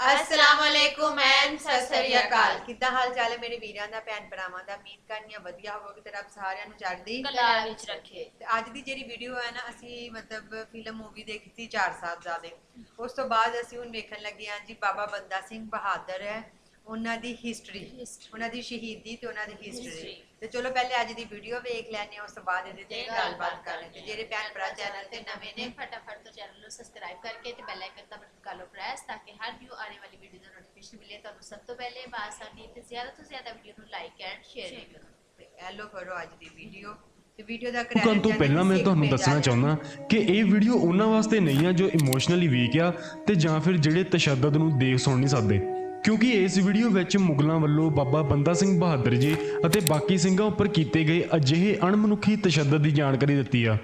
ਅਸਲਾਮ ਵਾਲੇਕੁਮ and Sat Sri ਅਕਾਲ। ਕਿੱਦਾਂ ਹਾਲ ਚਾਲ ਹੈ ਮੇਰੇ ਵੀਰਾਂ ਦਾ ਭੈਣ ਭਰਾਵਾਂ ਦਾ? ਉਮੀਦ ਕਰਨੀ ਆ ਵਧੀਆ ਹੋਵੋਗੇ ਤੇ ਰੱਬ ਸਾਰਿਆਂ ਨੂੰ ਚੜ੍ਹਦੀ ਕਲਾ ਵਿੱਚ ਰੱਖੇ। ਤੇ ਅੱਜ ਦੀ ਜਿਹੜੀ ਵੀਡੀਓ ਹੈ ਨਾ ਅਸੀਂ ਮਤਲਬ ਫਿਲਮ ਮੂਵੀ ਦੇਖੀ ਸੀ ਚਾਰ ਸਾਹਿਬਜ਼ਾਦੇ ਉਸ ਤੋਂ ਬਾਅਦ ਅਸੀਂ ਹੁਣ ਵੇਖਣ ਲੱਗੇ ਹਾਂ ਜੀ ਬਾਬਾ ਬੰਦਾ ਸਿੰਘ ਬਹਾਦਰ ਹੈ। ਉਹਨਾਂ ਦੀ ਹਿਸਟਰੀ History. ਉਹਨਾਂ ਦੀ ਸ਼ਹੀਦੀ ਤੇ ਉਹਨਾਂ ਦੀ ਹਿਸਟਰੀ. ਤੇ ਚਲੋ ਪਹਿਲੇ ਅੱਜ ਦੀ ਵੀਡੀਓ ਵੇਖ ਲੈਣੇ ਉਸ ਤੋਂ ਬਾਅਦ ਇਹਦੇ ਤੇ ਗੱਲਬਾਤ ਕਰਾਂਗੇ ਤੇ ਜਿਹੜੇ ਭੈਣ ਭਰਾ ਚੈਨਲ ਤੇ ਨਵੇਂ ਨੇ ਫਟਾਫਟ ਤੋਂ ਚੈਨਲ ਨੂੰ ਸਬਸਕ੍ਰਾਈਬ ਕਰਕੇ ਤੇ ਬੈਲ ਆਈਕਨ ਦਾ ਬਟਨ ਕਰ ਲਓ ਪ੍ਰੈਸ ਤਾਂ ਕਿ ਹਰ ਨਿਊ ਆਉਣ ਵਾਲੀ ਵੀਡੀਓ ਦਾ ਨੋਟੀਫਿਕੇਸ਼ਨ ਮਿਲੇ। ਤੁਹਾਨੂੰ ਸਭ ਤੋਂ ਪਹਿਲੇ ਬਾਸਾਨੀ ਤੇ ਜ਼ਿਆਦਾ ਤੋਂ ਜ਼ਿਆਦਾ ਵੀਡੀਓ ਨੂੰ ਲਾਈਕ ਐਂਡ ਸ਼ੇਅਰ ਕਰੋ। ਤੇ ਇਹ ਲੋ ਕਰੋ ਅੱਜ ਦੀ ਵੀਡੀਓ ਤੇ ਵੀਡੀਓ ਦਾ ਕਰਨ ਤੋਂ ਪਹਿਲਾਂ ਮੈਂ ਤੁਹਾਨੂੰ ਦੱਸਣਾ ਚਾਹੁੰਦਾ ਕਿ ਇਹ ਵੀਡੀਓ ਉਹਨਾਂ ਵਾਸਤੇ ਨਹੀਂ ਆ ਜੋ ਇਮੋਸ਼ਨਲੀ ਵੀਕ ਆ ਤੇ ਜਾਂ ਫਿਰ ਜਿਹੜੇ ਤਸ਼ੱਦਦ ਨੂੰ ਦੇਖ ਸੁਣ ਨਹੀਂ ਸਕਦੇ। ਕਿਉਂਕਿ ਇਸ ਵੀਡੀਓ ਵਿੱਚ ਮੁਗਲਾਂ ਵੱਲੋਂ ਬਾਬਾ ਬੰਦਾ ਸਿੰਘ ਬਹਾਦਰ ਜੀ ਅਤੇ ਬਾਕੀ ਸਿੰਘਾਂ ਉੱਪਰ ਕੀਤੇ ਗਏ ਅਜਿਹੇ ਅਣਮਨੁੱਖੀ ਤਸ਼ੱਦਦ ਦੀ ਜਾਣਕਾਰੀ ਦਿੱਤੀ ਆ,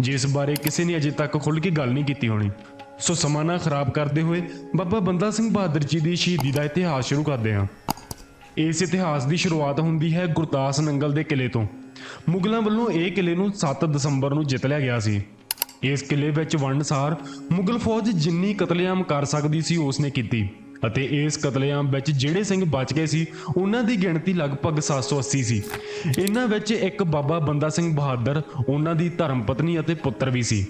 ਜਿਸ ਬਾਰੇ ਕਿਸੇ ਨੇ ਅਜੇ ਤੱਕ ਖੁੱਲ੍ਹ ਕੇ ਗੱਲ ਨਹੀਂ ਕੀਤੀ ਹੋਣੀ। ਸੋ ਸਮਾਂ ਨਾ ਖਰਾਬ ਕਰਦੇ ਹੋਏ ਬਾਬਾ ਬੰਦਾ ਸਿੰਘ ਬਹਾਦਰ ਜੀ ਦੀ ਸ਼ਹੀਦੀ ਦਾ ਇਤਿਹਾਸ ਸ਼ੁਰੂ ਕਰਦੇ ਹਾਂ। ਇਸ ਇਤਿਹਾਸ ਦੀ ਸ਼ੁਰੂਆਤ ਹੁੰਦੀ ਹੈ ਗੁਰਦਾਸ ਨੰਗਲ ਦੇ ਕਿਲੇ ਤੋਂ। ਮੁਗਲਾਂ ਵੱਲੋਂ ਇਹ ਕਿਲੇ ਨੂੰ 7 ਦਸੰਬਰ ਨੂੰ ਜਿੱਤ ਲਿਆ ਗਿਆ ਸੀ। ਇਸ ਕਿਲੇ ਵਿੱਚ ਵੰਡਸਾਰ ਮੁਗਲ ਫੌਜ ਜਿੰਨੀ ਕਤਲੇਆਮ ਕਰ ਸਕਦੀ ਸੀ ਉਸਨੇ ਕੀਤੀ। ਅਤੇ ਇਸ ਕਤਲੇਆਮ ਵਿੱਚ ਜਿਹੜੇ ਸਿੰਘ ਬਚ ਗਏ ਸੀ, ਉਹਨਾਂ ਦੀ ਗਿਣਤੀ ਲਗਭਗ 780 ਸੀ ਇਹਨਾਂ ਵਿੱਚ ਇੱਕ ਬਾਬਾ ਬੰਦਾ ਸਿੰਘ ਬਹਾਦਰ, ਉਹਨਾਂ ਦੀ ਧਰਮ ਪਤਨੀ ਅਤੇ ਪੁੱਤਰ ਵੀ ਸੀ।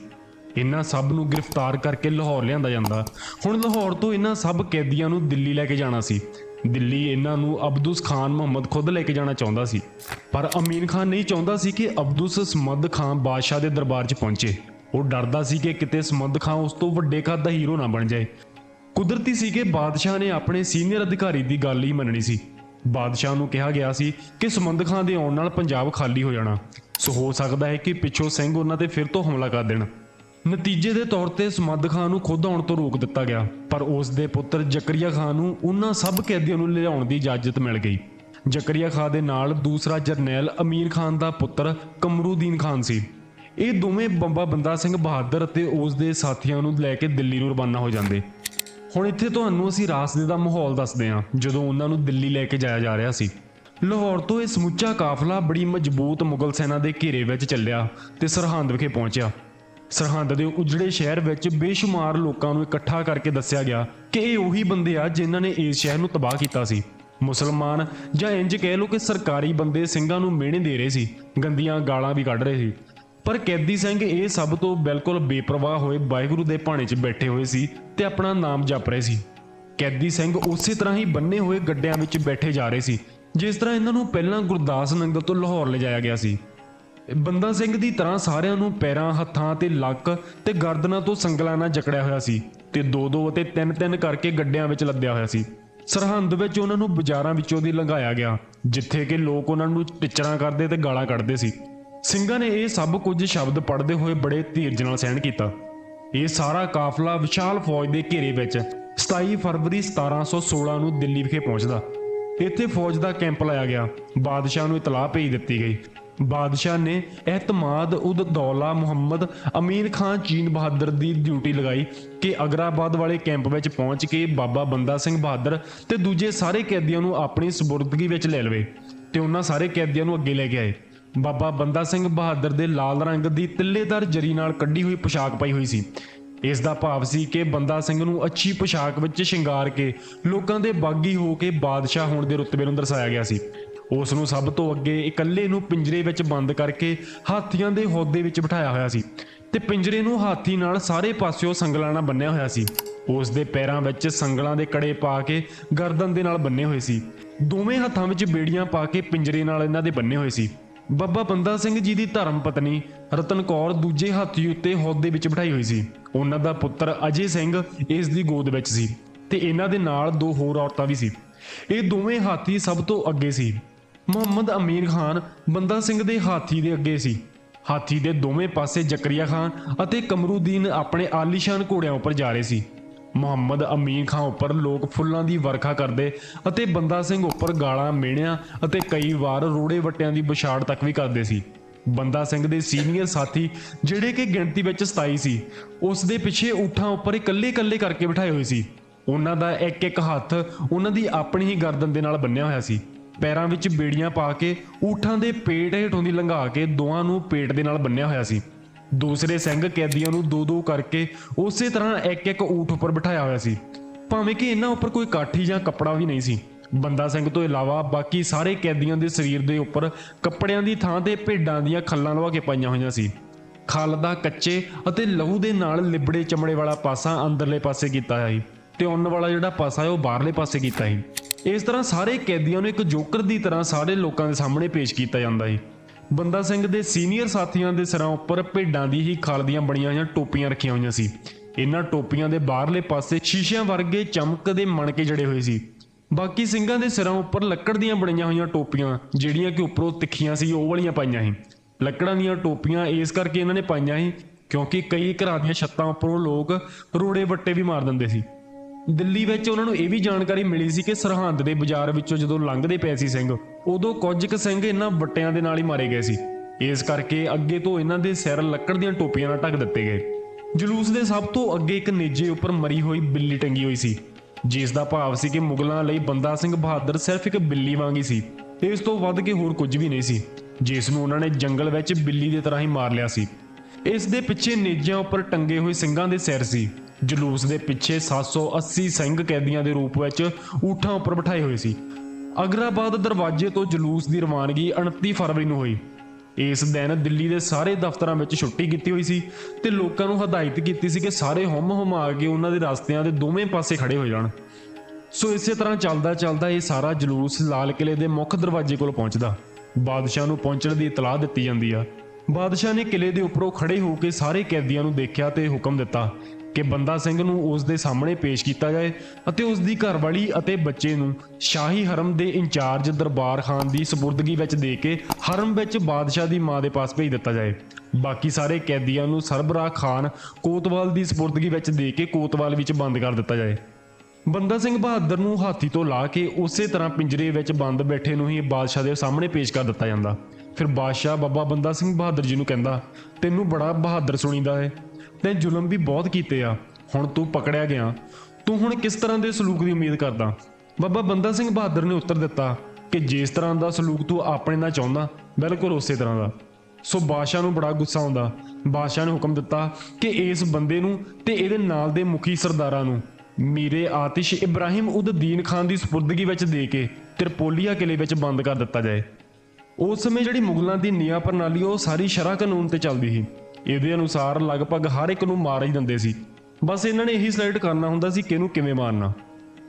ਇਹਨਾਂ ਸਭ ਨੂੰ ਗ੍ਰਿਫਤਾਰ ਕਰਕੇ ਲਾਹੌਰ ਲਿਆਂਦਾ ਜਾਂਦਾ। ਹੁਣ ਲਾਹੌਰ ਤੋਂ ਇਹਨਾਂ ਸਭ ਕੈਦੀਆਂ ਨੂੰ ਦਿੱਲੀ ਲੈ ਕੇ ਜਾਣਾ ਸੀ। ਦਿੱਲੀ ਇਹਨਾਂ ਨੂੰ ਅਬਦੁਸ ਖਾਨ ਮੁਹੰਮਦ ਖੁਦ ਲੈ ਕੇ ਜਾਣਾ ਚਾਹੁੰਦਾ ਸੀ। ਪਰ ਅਮੀਨ ਖਾਨ ਨਹੀਂ ਚਾਹੁੰਦਾ ਸੀ ਕਿ ਅਬਦੁਸ ਸਮਦ ਖਾਨ ਬਾਦਸ਼ਾਹ ਦੇ ਦਰਬਾਰ 'ਚ ਪਹੁੰਚੇ। ਉਹ ਡਰਦਾ ਸੀ ਕਿ ਕਿਤੇ ਸਮਦ ਖਾਨ ਉਸ ਤੋਂ ਵੱਡੇ ਕੱਦ ਦਾ ਹੀਰੋ ਨਾ ਬਣ ਜਾਏ। ਕੁਦਰਤੀ ਸੀ ਕਿ ਬਾਦਸ਼ਾਹ ਨੇ ਆਪਣੇ ਸੀਨੀਅਰ ਅਧਿਕਾਰੀ ਦੀ ਗੱਲ ਹੀ ਮੰਨਣੀ ਸੀ। ਬਾਦਸ਼ਾਹ ਨੂੰ ਕਿਹਾ ਗਿਆ ਸੀ ਕਿ ਸਮੰਦ ਖਾਨ ਦੇ ਆਉਣ ਨਾਲ ਪੰਜਾਬ ਖਾਲੀ ਹੋ ਜਾਣਾ। ਸੋ ਹੋ ਸਕਦਾ ਹੈ ਕਿ ਪਿੱਛੋਂ ਸਿੰਘ ਉਹਨਾਂ ਤੇ ਫਿਰ ਤੋਂ ਹਮਲਾ ਕਰ ਦੇਣ। ਨਤੀਜੇ ਦੇ ਤੌਰ ਤੇ ਸਮੰਦ ਖਾਨ ਨੂੰ ਖੁਦ ਆਉਣ ਤੋਂ ਰੋਕ ਦਿੱਤਾ ਗਿਆ, ਪਰ ਉਸ ਦੇ ਪੁੱਤਰ ਜ਼ਕਰੀਆ ਖਾਨ ਨੂੰ ਉਹਨਾਂ ਸਭ ਕੈਦੀਆਂ ਨੂੰ ਲਿਆਉਣ ਦੀ ਇਜਾਜ਼ਤ ਮਿਲ ਗਈ। ਜ਼ਕਰੀਆ ਖਾਨ ਦੇ ਨਾਲ ਦੂਸਰਾ ਜਰਨੈਲ ਅਮੀਰ ਖਾਨ ਦਾ ਪੁੱਤਰ ਕਮਰੂਦੀਨ ਖਾਨ ਸੀ। ਇਹ ਦੋਵੇਂ ਬੰਬਾ ਬੰਦਾ ਸਿੰਘ ਬਹਾਦਰ ਅਤੇ ਉਸ ਦੇ ਸਾਥੀਆਂ ਨੂੰ ਲੈ ਕੇ ਦਿੱਲੀ ਨੂੰ ਰਵਾਨਾ ਹੋ ਜਾਂਦੇ। ਹੁਣ ਇੱਥੇ ਤੁਹਾਨੂੰ ਅਸੀਂ ਰਾਸਤੇ ਦਾ ਮਾਹੌਲ ਦੱਸਦੇ ਹਾਂ, ਜਦੋਂ ਉਹਨਾਂ ਨੂੰ ਦਿੱਲੀ ਲੈ ਕੇ ਜਾਇਆ ਜਾ ਰਿਹਾ ਸੀ। ਲਾਹੌਰ ਤੋਂ ਇਹ ਸਮੁੱਚਾ ਕਾਫਲਾ ਬੜੀ ਮਜ਼ਬੂਤ ਮੁਗਲ ਸੈਨਾ ਦੇ ਘੇਰੇ ਵਿੱਚ ਚੱਲਿਆ ਤੇ ਸਰਹੰਦ ਵਿਖੇ ਪਹੁੰਚਿਆ। ਸਰਹੰਦ ਦੇ ਉਜੜੇ ਸ਼ਹਿਰ ਵਿੱਚ ਬੇਸ਼ੁਮਾਰ ਲੋਕਾਂ ਨੂੰ ਇਕੱਠਾ ਕਰਕੇ ਦੱਸਿਆ ਗਿਆ ਕਿ ਇਹ ਉਹੀ ਬੰਦੇ ਆ ਜਿਨ੍ਹਾਂ ਨੇ ਇਸ ਸ਼ਹਿਰ ਨੂੰ ਤਬਾਹ ਕੀਤਾ ਸੀ। ਮੁਸਲਮਾਨ ਜਾਂ ਇੰਜ ਕਹਿ ਲਓ ਕਿ ਸਰਕਾਰੀ ਬੰਦੇ ਸਿੰਘਾਂ ਨੂੰ ਮਿਹਣੇ ਦੇ ਰਹੇ ਸੀ, ਗੰਦੀਆਂ ਗਾਲਾਂ ਵੀ ਕੱਢ ਰਹੇ ਸੀ। ਪਰ ਕੈਦੀ ਸਿੰਘ ਇਹ ਸਭ ਤੋਂ ਬਿਲਕੁਲ ਬੇਪਰਵਾਹ ਹੋਏ ਵਾਹਿਗੁਰੂ ਦੇ ਭਾਣੇ 'ਚ ਬੈਠੇ ਹੋਏ ਸੀ ਤੇ ਆਪਣਾ ਨਾਮ ਜਪ ਰਹੇ ਸੀ। ਕੈਦੀ ਸਿੰਘ ਉਸੇ ਤਰ੍ਹਾਂ ਹੀ ਬੰਨੇ ਹੋਏ ਗੱਡਿਆਂ ਵਿੱਚ ਬੈਠੇ ਜਾ ਰਹੇ ਸੀ, ਜਿਸ ਤਰ੍ਹਾਂ ਇਹਨਾਂ ਨੂੰ ਪਹਿਲਾਂ ਗੁਰਦਾਸ ਨੰਗਲ ਤੋਂ ਲਾਹੌਰ ਲਿਜਾਇਆ ਗਿਆ ਸੀ। ਬੰਦਾ ਸਿੰਘ ਦੀ ਤਰ੍ਹਾਂ ਸਾਰਿਆਂ ਨੂੰ ਪੈਰਾਂ, ਹੱਥਾਂ ਤੇ ਲੱਕ ਤੇ ਗਰਦਨਾਂ ਤੋਂ ਸੰਗਲਾਂ ਨਾਲ ਜਕੜਿਆ ਹੋਇਆ ਸੀ ਤੇ ਦੋ ਦੋ ਅਤੇ ਤਿੰਨ ਤਿੰਨ ਕਰਕੇ ਗੱਡਿਆਂ ਵਿੱਚ ਲੱਦਿਆ ਹੋਇਆ ਸੀ। ਸਰਹੰਦ ਵਿੱਚ ਉਹਨਾਂ ਨੂੰ ਬਾਜ਼ਾਰਾਂ ਵਿੱਚੋਂ ਦੀ ਲੰਘਾਇਆ ਗਿਆ, ਜਿੱਥੇ ਕਿ ਲੋਕ ਉਹਨਾਂ ਨੂੰ ਟਿੱਚਰਾਂ ਕਰਦੇ ਤੇ ਗਾਲਾਂ ਕੱਢਦੇ ਸੀ। ਸਿੰਘਾਂ ਨੇ ਇਹ ਸਭ ਕੁਝ ਸ਼ਬਦ ਪੜ੍ਹਦੇ ਹੋਏ ਬੜੇ ਧੀਰਜ ਨਾਲ ਸਹਿਣ ਕੀਤਾ। ਇਹ ਸਾਰਾ ਕਾਫਲਾ ਵਿਸ਼ਾਲ ਫੌਜ ਦੇ ਘੇਰੇ ਵਿੱਚ 27 ਫਰਵਰੀ 1716 ਨੂੰ ਦਿੱਲੀ ਵਿਖੇ ਪਹੁੰਚਦਾ। ਇੱਥੇ ਫੌਜ ਦਾ ਕੈਂਪ ਲਾਇਆ ਗਿਆ। ਬਾਦਸ਼ਾਹ ਨੂੰ ਇਤਲਾਹ ਭੇਜ ਦਿੱਤੀ ਗਈ। ਬਾਦਸ਼ਾਹ ਨੇ ਇਤਮਾਦ ਉਦ ਦੌਲਾ ਮੁਹੰਮਦ ਅਮੀਰ ਖਾਨ ਚੀਨ ਬਹਾਦਰ ਦੀ ਡਿਊਟੀ ਲਗਾਈ ਕਿ ਅਗਰਾਬਾਦ ਵਾਲੇ ਕੈਂਪ ਵਿੱਚ ਪਹੁੰਚ ਕੇ ਬਾਬਾ ਬੰਦਾ ਸਿੰਘ ਬਹਾਦਰ ਤੇ ਦੂਜੇ ਸਾਰੇ ਕੈਦੀਆਂ ਨੂੰ ਆਪਣੀ ਸਬੁਰਦਗੀ ਵਿੱਚ ਲੈ ਲਵੇ ਤੇ ਉਹਨਾਂ ਸਾਰੇ ਕੈਦੀਆਂ ਨੂੰ ਅੱਗੇ ਲੈ ਕੇ ਆਏ। ਬਾਬਾ ਬੰਦਾ ਸਿੰਘ ਬਹਾਦਰ ਦੇ ਲਾਲ ਰੰਗ ਦੀ ਤਿੱਲੇਦਾਰ ਜਰੀ ਨਾਲ ਕੱਢੀ ਹੋਈ ਪੋਸ਼ਾਕ ਪਾਈ ਹੋਈ ਸੀ। ਇਸ ਦਾ ਭਾਵ ਸੀ ਕਿ ਬੰਦਾ ਸਿੰਘ ਨੂੰ ਅੱਛੀ ਪੋਸ਼ਾਕ ਵਿੱਚ ਸ਼ਿੰਗਾਰ ਕੇ ਲੋਕਾਂ ਦੇ ਬਾਗੀ ਹੋ ਕੇ ਬਾਦਸ਼ਾਹ ਹੋਣ ਦੇ ਰੁਤਬੇ ਨੂੰ ਦਰਸਾਇਆ ਗਿਆ ਸੀ। ਉਸ ਨੂੰ ਸਭ ਤੋਂ ਅੱਗੇ ਇਕੱਲੇ ਨੂੰ ਪਿੰਜਰੇ ਵਿੱਚ ਬੰਦ ਕਰਕੇ ਹਾਥੀਆਂ ਦੇ ਹੌਦੇ ਵਿੱਚ ਬਿਠਾਇਆ ਹੋਇਆ ਸੀ ਤੇ ਪਿੰਜਰੇ ਨੂੰ ਹਾਥੀ ਨਾਲ ਸਾਰੇ ਪਾਸਿਓਂ ਸੰਗਲਾਂ ਨਾਲ ਬੰਨਿਆ ਹੋਇਆ ਸੀ। ਉਸ ਦੇ ਪੈਰਾਂ ਵਿੱਚ ਸੰਗਲਾਂ ਦੇ ਕੜੇ ਪਾ ਕੇ ਗਰਦਨ ਦੇ ਨਾਲ ਬੰਨੇ ਹੋਏ ਸੀ। ਦੋਵੇਂ ਹੱਥਾਂ ਵਿੱਚ ਬੇੜੀਆਂ ਪਾ ਕੇ ਪਿੰਜਰੇ ਨਾਲ ਇਹਨਾਂ ਦੇ ਬੰਨੇ ਹੋਏ ਸੀ। ਬੱਬਾ ਬੰਦਾ ਸਿੰਘ ਜੀ ਦੀ ਧਰਮ ਪਤਨੀ ਰਤਨ ਕੌਰ ਦੂਜੇ ਹਾਥੀ ਉੱਤੇ ਹੌਦੇ ਵਿੱਚ ਬਿਠਾਈ ਹੋਈ ਸੀ। ਉਹਨਾਂ ਦਾ ਪੁੱਤਰ ਅਜੇ ਸਿੰਘ ਇਸ ਦੀ ਗੋਦ ਵਿੱਚ ਸੀ ਤੇ ਇਹਨਾਂ ਦੇ ਨਾਲ ਦੋ ਹੋਰ ਔਰਤਾਂ ਵੀ ਸੀ। ਇਹ ਦੋਵੇਂ ਹਾਥੀ ਸਭ ਤੋਂ ਅੱਗੇ ਸੀ। ਮੁਹੰਮਦ ਅਮੀਰ ਖਾਨ ਬੰਦਾ ਸਿੰਘ ਦੇ ਹਾਥੀ ਦੇ ਅੱਗੇ ਸੀ। ਹਾਥੀ ਦੇ ਦੋਵੇਂ ਪਾਸੇ ਜ਼ਕਰੀਆ ਖਾਨ ਅਤੇ ਕਮਰੂਦੀਨ ਆਪਣੇ ਆਲੀਸ਼ਾਨ ਘੋੜਿਆਂ ਉੱਪਰ ਜਾ ਰਹੇ ਸੀ। ਮੁਹੰਮਦ ਅਮੀਨ ਖਾਂ ਉੱਪਰ ਲੋਕ ਫੁੱਲਾਂ ਦੀ ਵਰਖਾ ਕਰਦੇ ਅਤੇ ਬੰਦਾ ਸਿੰਘ ਉੱਪਰ ਗਾਲਾਂ ਮਿਹਣਿਆਂ ਅਤੇ ਕਈ ਵਾਰ ਰੋੜੇ ਵਟਿਆਂ ਦੀ ਵਿਛਾੜ ਤੱਕ ਵੀ ਕਰਦੇ ਸੀ। ਬੰਦਾ ਸਿੰਘ ਦੇ ਸੀਨੀਅਰ ਸਾਥੀ ਜਿਹੜੇ ਕਿ ਗਿਣਤੀ ਵਿੱਚ 27 ਸੀ, ਉਸ ਦੇ ਪਿੱਛੇ ਊਠਾਂ ਉੱਪਰ ਇਕੱਲੇ-ਇਕੱਲੇ ਕਰਕੇ ਬਿਠਾਏ ਹੋਏ ਸੀ। ਉਹਨਾਂ ਦਾ ਇੱਕ ਇੱਕ ਹੱਥ ਉਹਨਾਂ ਦੀ ਆਪਣੀ ਹੀ ਗਰਦਨ ਦੇ ਨਾਲ ਬੰਨਿਆ ਹੋਇਆ ਸੀ। ਪੈਰਾਂ ਵਿੱਚ ਬੇੜੀਆਂ ਪਾ ਕੇ ਊਠਾਂ ਦੇ ਪੇਟ ਹੇਠੋਂ ਦੀ ਲੰਘਾ ਕੇ ਦੋਹਾਂ ਨੂੰ ਪੇਟ ਦੇ ਨਾਲ ਬੰਨਿਆ ਹੋਇਆ ਸੀ। ਦੂਸਰੇ ਸਿੰਘ ਕੈਦੀਆਂ ਨੂੰ ਦੋ ਦੋ ਕਰਕੇ ਉਸੇ ਤਰ੍ਹਾਂ ਇੱਕ ਇੱਕ ਊਠ ਉੱਪਰ ਬਿਠਾਇਆ ਹੋਇਆ ਸੀ। ਭਾਵੇਂ ਕਿ ਇਹਨਾਂ ਉੱਪਰ ਕੋਈ ਕਾਠੀ ਜਾਂ ਕੱਪੜਾ ਵੀ ਨਹੀਂ ਸੀ। ਬੰਦਾ ਸਿੰਘ ਤੋਂ ਇਲਾਵਾ ਬਾਕੀ ਸਾਰੇ ਕੈਦੀਆਂ ਦੇ ਸਰੀਰ ਦੇ ਉੱਪਰ ਕੱਪੜਿਆਂ ਦੀ ਥਾਂ ਤੇ ਭੇਡਾਂ ਦੀਆਂ ਖੱਲਾਂ ਲਵਾ ਕੇ ਪਾਈਆਂ ਹੋਈਆਂ ਸੀ। ਖੱਲ ਦਾ ਕੱਚੇ ਅਤੇ ਲਹੂ ਦੇ ਨਾਲ ਲਿਬੜੇ ਚਮੜੇ ਵਾਲਾ ਪਾਸਾ ਅੰਦਰਲੇ ਪਾਸੇ ਕੀਤਾ ਸੀ ਤੇ ਉੱਨ ਵਾਲਾ ਜਿਹੜਾ ਪਾਸਾ ਹੈ ਉਹ ਬਾਹਰਲੇ ਪਾਸੇ ਕੀਤਾ ਸੀ। ਇਸ ਤਰ੍ਹਾਂ ਸਾਰੇ ਕੈਦੀਆਂ ਨੂੰ ਇੱਕ ਜੋਕਰ ਦੀ ਤਰ੍ਹਾਂ ਸਾਰੇ ਲੋਕਾਂ ਦੇ ਸਾਹਮਣੇ ਪੇਸ਼ ਕੀਤਾ ਜਾਂਦਾ ਸੀ। ਬੰਦਾ ਸਿੰਘ ਦੇ ਸੀਨੀਅਰ ਸਾਥੀਆਂ ਦੇ ਸਿਰਾਂ ਉੱਪਰ ਭੇਡਾਂ ਦੀ ਹੀ ਖਲ ਦੀਆਂ ਬਣੀਆਂ ਹੋਈਆਂ ਟੋਪੀਆਂ ਰੱਖੀਆਂ ਹੋਈਆਂ ਸੀ। ਇਹਨਾਂ ਟੋਪੀਆਂ ਦੇ ਬਾਹਰਲੇ ਪਾਸੇ ਸ਼ੀਸ਼ਿਆਂ ਵਰਗੇ ਚਮਕਦੇ ਮਣਕੇ ਜੜੇ ਹੋਏ ਸੀ। ਬਾਕੀ ਸਿੰਘਾਂ ਦੇ ਸਿਰਾਂ ਉੱਪਰ ਲੱਕੜ ਦੀਆਂ ਬਣੀਆਂ ਹੋਈਆਂ ਟੋਪੀਆਂ, ਜਿਹੜੀਆਂ ਕਿ ਉੱਪਰੋਂ ਤਿੱਖੀਆਂ ਸੀ, ਉਹ ਵਾਲੀਆਂ ਪਾਈਆਂ ਸੀ। ਲੱਕੜਾਂ ਦੀਆਂ ਟੋਪੀਆਂ ਇਸ ਕਰਕੇ ਇਹਨਾਂ ਨੇ ਪਾਈਆਂ ਸੀ, ਕਿਉਂਕਿ ਕਈ ਘਰਾਂ ਦੀਆਂ ਛੱਤਾਂ ਉੱਪਰੋਂ ਲੋਕ ਰੋੜੇ ਵੱਟੇ ਵੀ ਮਾਰ ਦਿੰਦੇ ਸੀ। ਦਿੱਲੀ ਵਿੱਚ ਉਹਨਾਂ ਨੂੰ ਇਹ ਵੀ ਜਾਣਕਾਰੀ ਮਿਲੀ ਸੀ ਕਿ ਸਰਹੰਦ ਦੇ ਬਾਜ਼ਾਰ ਵਿੱਚੋਂ ਜਦੋਂ ਲੰਘਦੇ ਪਏ ਸੀ ਸਿੰਘ ਉਦੋਂ ਕੁਝ ਕੁ ਸਿੰਘ ਇਹਨਾਂ ਵੱਟਿਆਂ ਦੇ ਨਾਲ ਹੀ ਮਾਰੇ ਗਏ ਸੀ। ਇਸ ਕਰਕੇ ਅੱਗੇ ਤੋਂ ਇਹਨਾਂ ਦੇ ਸਿਰ ਲੱਕੜ ਦੀਆਂ ਟੋਪੀਆਂ ਨਾਲ ਢੱਕ ਦਿੱਤੇ ਗਏ। ਜਲੂਸ ਦੇ ਸਭ ਤੋਂ ਅੱਗੇ ਇੱਕ ਨੇਜੇ ਉੱਪਰ ਮਰੀ ਹੋਈ ਬਿੱਲੀ ਟੰਗੀ ਹੋਈ ਸੀ। ਜਿਸ ਦਾ ਭਾਵ ਸੀ ਕਿ ਮੁਗਲਾਂ ਲਈ ਬੰਦਾ ਸਿੰਘ ਬਹਾਦਰ ਸਿਰਫ ਇੱਕ ਬਿੱਲੀ ਵਾਂਗ ਹੀ ਸੀ। ਇਸ ਤੋਂ ਵੱਧ ਕੇ ਹੋਰ ਕੁਝ ਵੀ ਨਹੀਂ ਸੀ, ਜਿਸ ਨੂੰ ਉਹਨਾਂ ਨੇ ਜੰਗਲ ਵਿੱਚ ਬਿੱਲੀ ਦੇ ਤਰ੍ਹਾਂ ਹੀ ਮਾਰ ਲਿਆ ਸੀ। ਇਸ ਦੇ ਪਿੱਛੇ ਨੇਜਿਆਂ ਉੱਪਰ ਟੰਗੇ ਹੋਏ ਸਿੰਘਾਂ ਦੇ ਸਿਰ ਸੀ। ਜਲੂਸ ਦੇ ਪਿੱਛੇ 780 ਸਿੰਘ ਕੈਦੀਆਂ ਦੇ ਰੂਪ ਵਿੱਚ ਊਠਾਂ ਉੱਪਰ ਬਿਠਾਏ ਹੋਏ ਸੀ। ਅਗਰਾਬਾਦ ਦਰਵਾਜ਼ੇ ਤੋਂ ਜਲੂਸ ਦੀ ਰਵਾਨਗੀ 29 ਫਰਵਰੀ ਨੂੰ ਹੋਈ। ਇਸ ਦਿਨ ਦਿੱਲੀ ਦੇ ਸਾਰੇ ਦਫ਼ਤਰਾਂ ਵਿੱਚ ਛੁੱਟੀ ਕੀਤੀ ਹੋਈ ਸੀ ਤੇ ਲੋਕਾਂ ਨੂੰ ਹਦਾਇਤ ਕੀਤੀ ਸੀ ਕਿ ਸਾਰੇ ਹੁੰਮ ਹੁਮਾ ਕੇ ਉਹਨਾਂ ਦੇ ਰਸਤਿਆਂ ਦੇ ਦੋਵੇਂ ਪਾਸੇ ਖੜੇ ਹੋ ਜਾਣ। ਸੋ ਇਸੇ ਤਰ੍ਹਾਂ ਚੱਲਦਾ ਚੱਲਦਾ ਇਹ ਸਾਰਾ ਜਲੂਸ ਲਾਲ ਕਿਲੇ ਦੇ ਮੁੱਖ ਦਰਵਾਜ਼ੇ ਕੋਲ ਪਹੁੰਚਦਾ। ਬਾਦਸ਼ਾਹ ਨੂੰ ਪਹੁੰਚਣ ਦੀ ਇਤਲਾਹ ਦਿੱਤੀ ਜਾਂਦੀ ਆ। ਬਾਦਸ਼ਾਹ ਨੇ ਕਿਲੇ ਦੇ ਉੱਪਰੋਂ ਖੜੇ ਹੋ ਕੇ ਸਾਰੇ ਕੈਦੀਆਂ ਨੂੰ ਦੇਖਿਆ ਤੇ ਹੁਕਮ ਦਿੱਤਾ ਕਿ ਬੰਦਾ ਸਿੰਘ ਨੂੰ ਉਸ ਦੇ ਸਾਹਮਣੇ ਪੇਸ਼ ਕੀਤਾ ਜਾਏ ਅਤੇ ਉਸ ਦੀ ਘਰਵਾਲੀ ਅਤੇ ਬੱਚੇ ਨੂੰ ਸ਼ਾਹੀ ਹਰਮ ਦੇ ਇੰਚਾਰਜ ਦਰਬਾਰ ਖਾਨ ਦੀ ਸਪੁਰਦਗੀ ਵਿੱਚ ਦੇ ਕੇ ਹਰਮ ਵਿੱਚ ਬਾਦਸ਼ਾਹ ਦੀ ਮਾਂ ਦੇ ਪਾਸ ਭੇਜ ਦਿੱਤਾ ਜਾਏ। ਬਾਕੀ ਸਾਰੇ ਕੈਦੀਆਂ ਨੂੰ ਸਰਬਰਾਹ ਖਾਨ ਕੋਤਵਾਲ ਦੀ ਸਪੁਰਦਗੀ ਵਿੱਚ ਦੇ ਕੇ ਕੋਤਵਾਲ ਵਿੱਚ ਬੰਦ ਕਰ ਦਿੱਤਾ ਜਾਏ। ਬੰਦਾ ਸਿੰਘ ਬਹਾਦਰ ਨੂੰ ਹਾਥੀ ਤੋਂ ਲਾ ਕੇ ਉਸੇ ਤਰ੍ਹਾਂ ਪਿੰਜਰੇ ਵਿੱਚ ਬੰਦ ਬੈਠੇ ਨੂੰ ਹੀ ਬਾਦਸ਼ਾਹ ਦੇ ਸਾਹਮਣੇ ਪੇਸ਼ ਕਰ ਦਿੱਤਾ ਜਾਂਦਾ। ਫਿਰ ਬਾਦਸ਼ਾਹ ਬਾਬਾ ਬੰਦਾ ਸਿੰਘ ਬਹਾਦਰ ਜੀ ਨੂੰ ਕਹਿੰਦਾ, ਤੈਨੂੰ ਬੜਾ ਬਹਾਦਰ ਸੁਣੀਦਾ ਹੈ। ਤੇ ਜ਼ੁਲਮ ਵੀ ਬਹੁਤ ਕੀਤੇ ਆ। ਹੁਣ ਤੂੰ ਪਕੜਿਆ ਗਿਆ। ਤੂੰ ਹੁਣ ਕਿਸ ਤਰ੍ਹਾਂ ਦੇ ਸਲੂਕ ਦੀ ਉਮੀਦ ਕਰਦਾ? ਬਾਬਾ ਬੰਦਾ ਸਿੰਘ ਬਹਾਦਰ ਨੇ ਉੱਤਰ ਦਿੱਤਾ ਕਿ ਜਿਸ ਤਰ੍ਹਾਂ ਦਾ ਸਲੂਕ ਤੂੰ ਆਪਣੇ ਨਾਲ ਚਾਹੁੰਦਾ, ਬਿਲਕੁਲ ਉਸੇ ਤਰ੍ਹਾਂ ਦਾ। ਸੋ ਬਾਦਸ਼ਾਹ ਨੂੰ ਬੜਾ ਗੁੱਸਾ ਆਉਂਦਾ। ਬਾਦਸ਼ਾਹ ਨੇ ਹੁਕਮ ਦਿੱਤਾ ਕਿ ਇਸ ਬੰਦੇ ਨੂੰ ਤੇ ਇਹਦੇ ਨਾਲ ਦੇ ਮੁਖੀ ਸਰਦਾਰਾਂ ਨੂੰ ਮੀਰੇ ਆਤਿਸ਼ ਇਬਰਾਹਿਮ ਉਦਦੀਨ ਖਾਨ ਦੀ ਸਪੁਰਦਗੀ ਵਿੱਚ ਦੇ ਕੇ ਤਿਰਪੋਲੀਆ ਕਿਲੇ ਵਿੱਚ ਬੰਦ ਕਰ ਦਿੱਤਾ ਜਾਏ। ਉਸ ਸਮੇਂ ਜਿਹੜੀ ਮੁਗਲਾਂ ਦੀ ਨਿਆਂ ਪ੍ਰਣਾਲੀ, ਉਹ ਸਾਰੀ ਸ਼ਰਾ ਕਾਨੂੰਨ ਤੇ ਚੱਲਦੀ ਸੀ। ਇਹਦੇ ਅਨੁਸਾਰ ਲਗਭਗ ਹਰ ਇੱਕ ਨੂੰ ਮਾਰ ਹੀ ਦਿੰਦੇ ਸੀ। ਬਸ ਇਹਨਾਂ ਨੇ ਇਹੀ ਸਲਾਈਡ ਕਰਨਾ ਹੁੰਦਾ ਸੀ ਕਿ ਇਹਨੂੰ ਕਿਵੇਂ ਮਾਰਨਾ।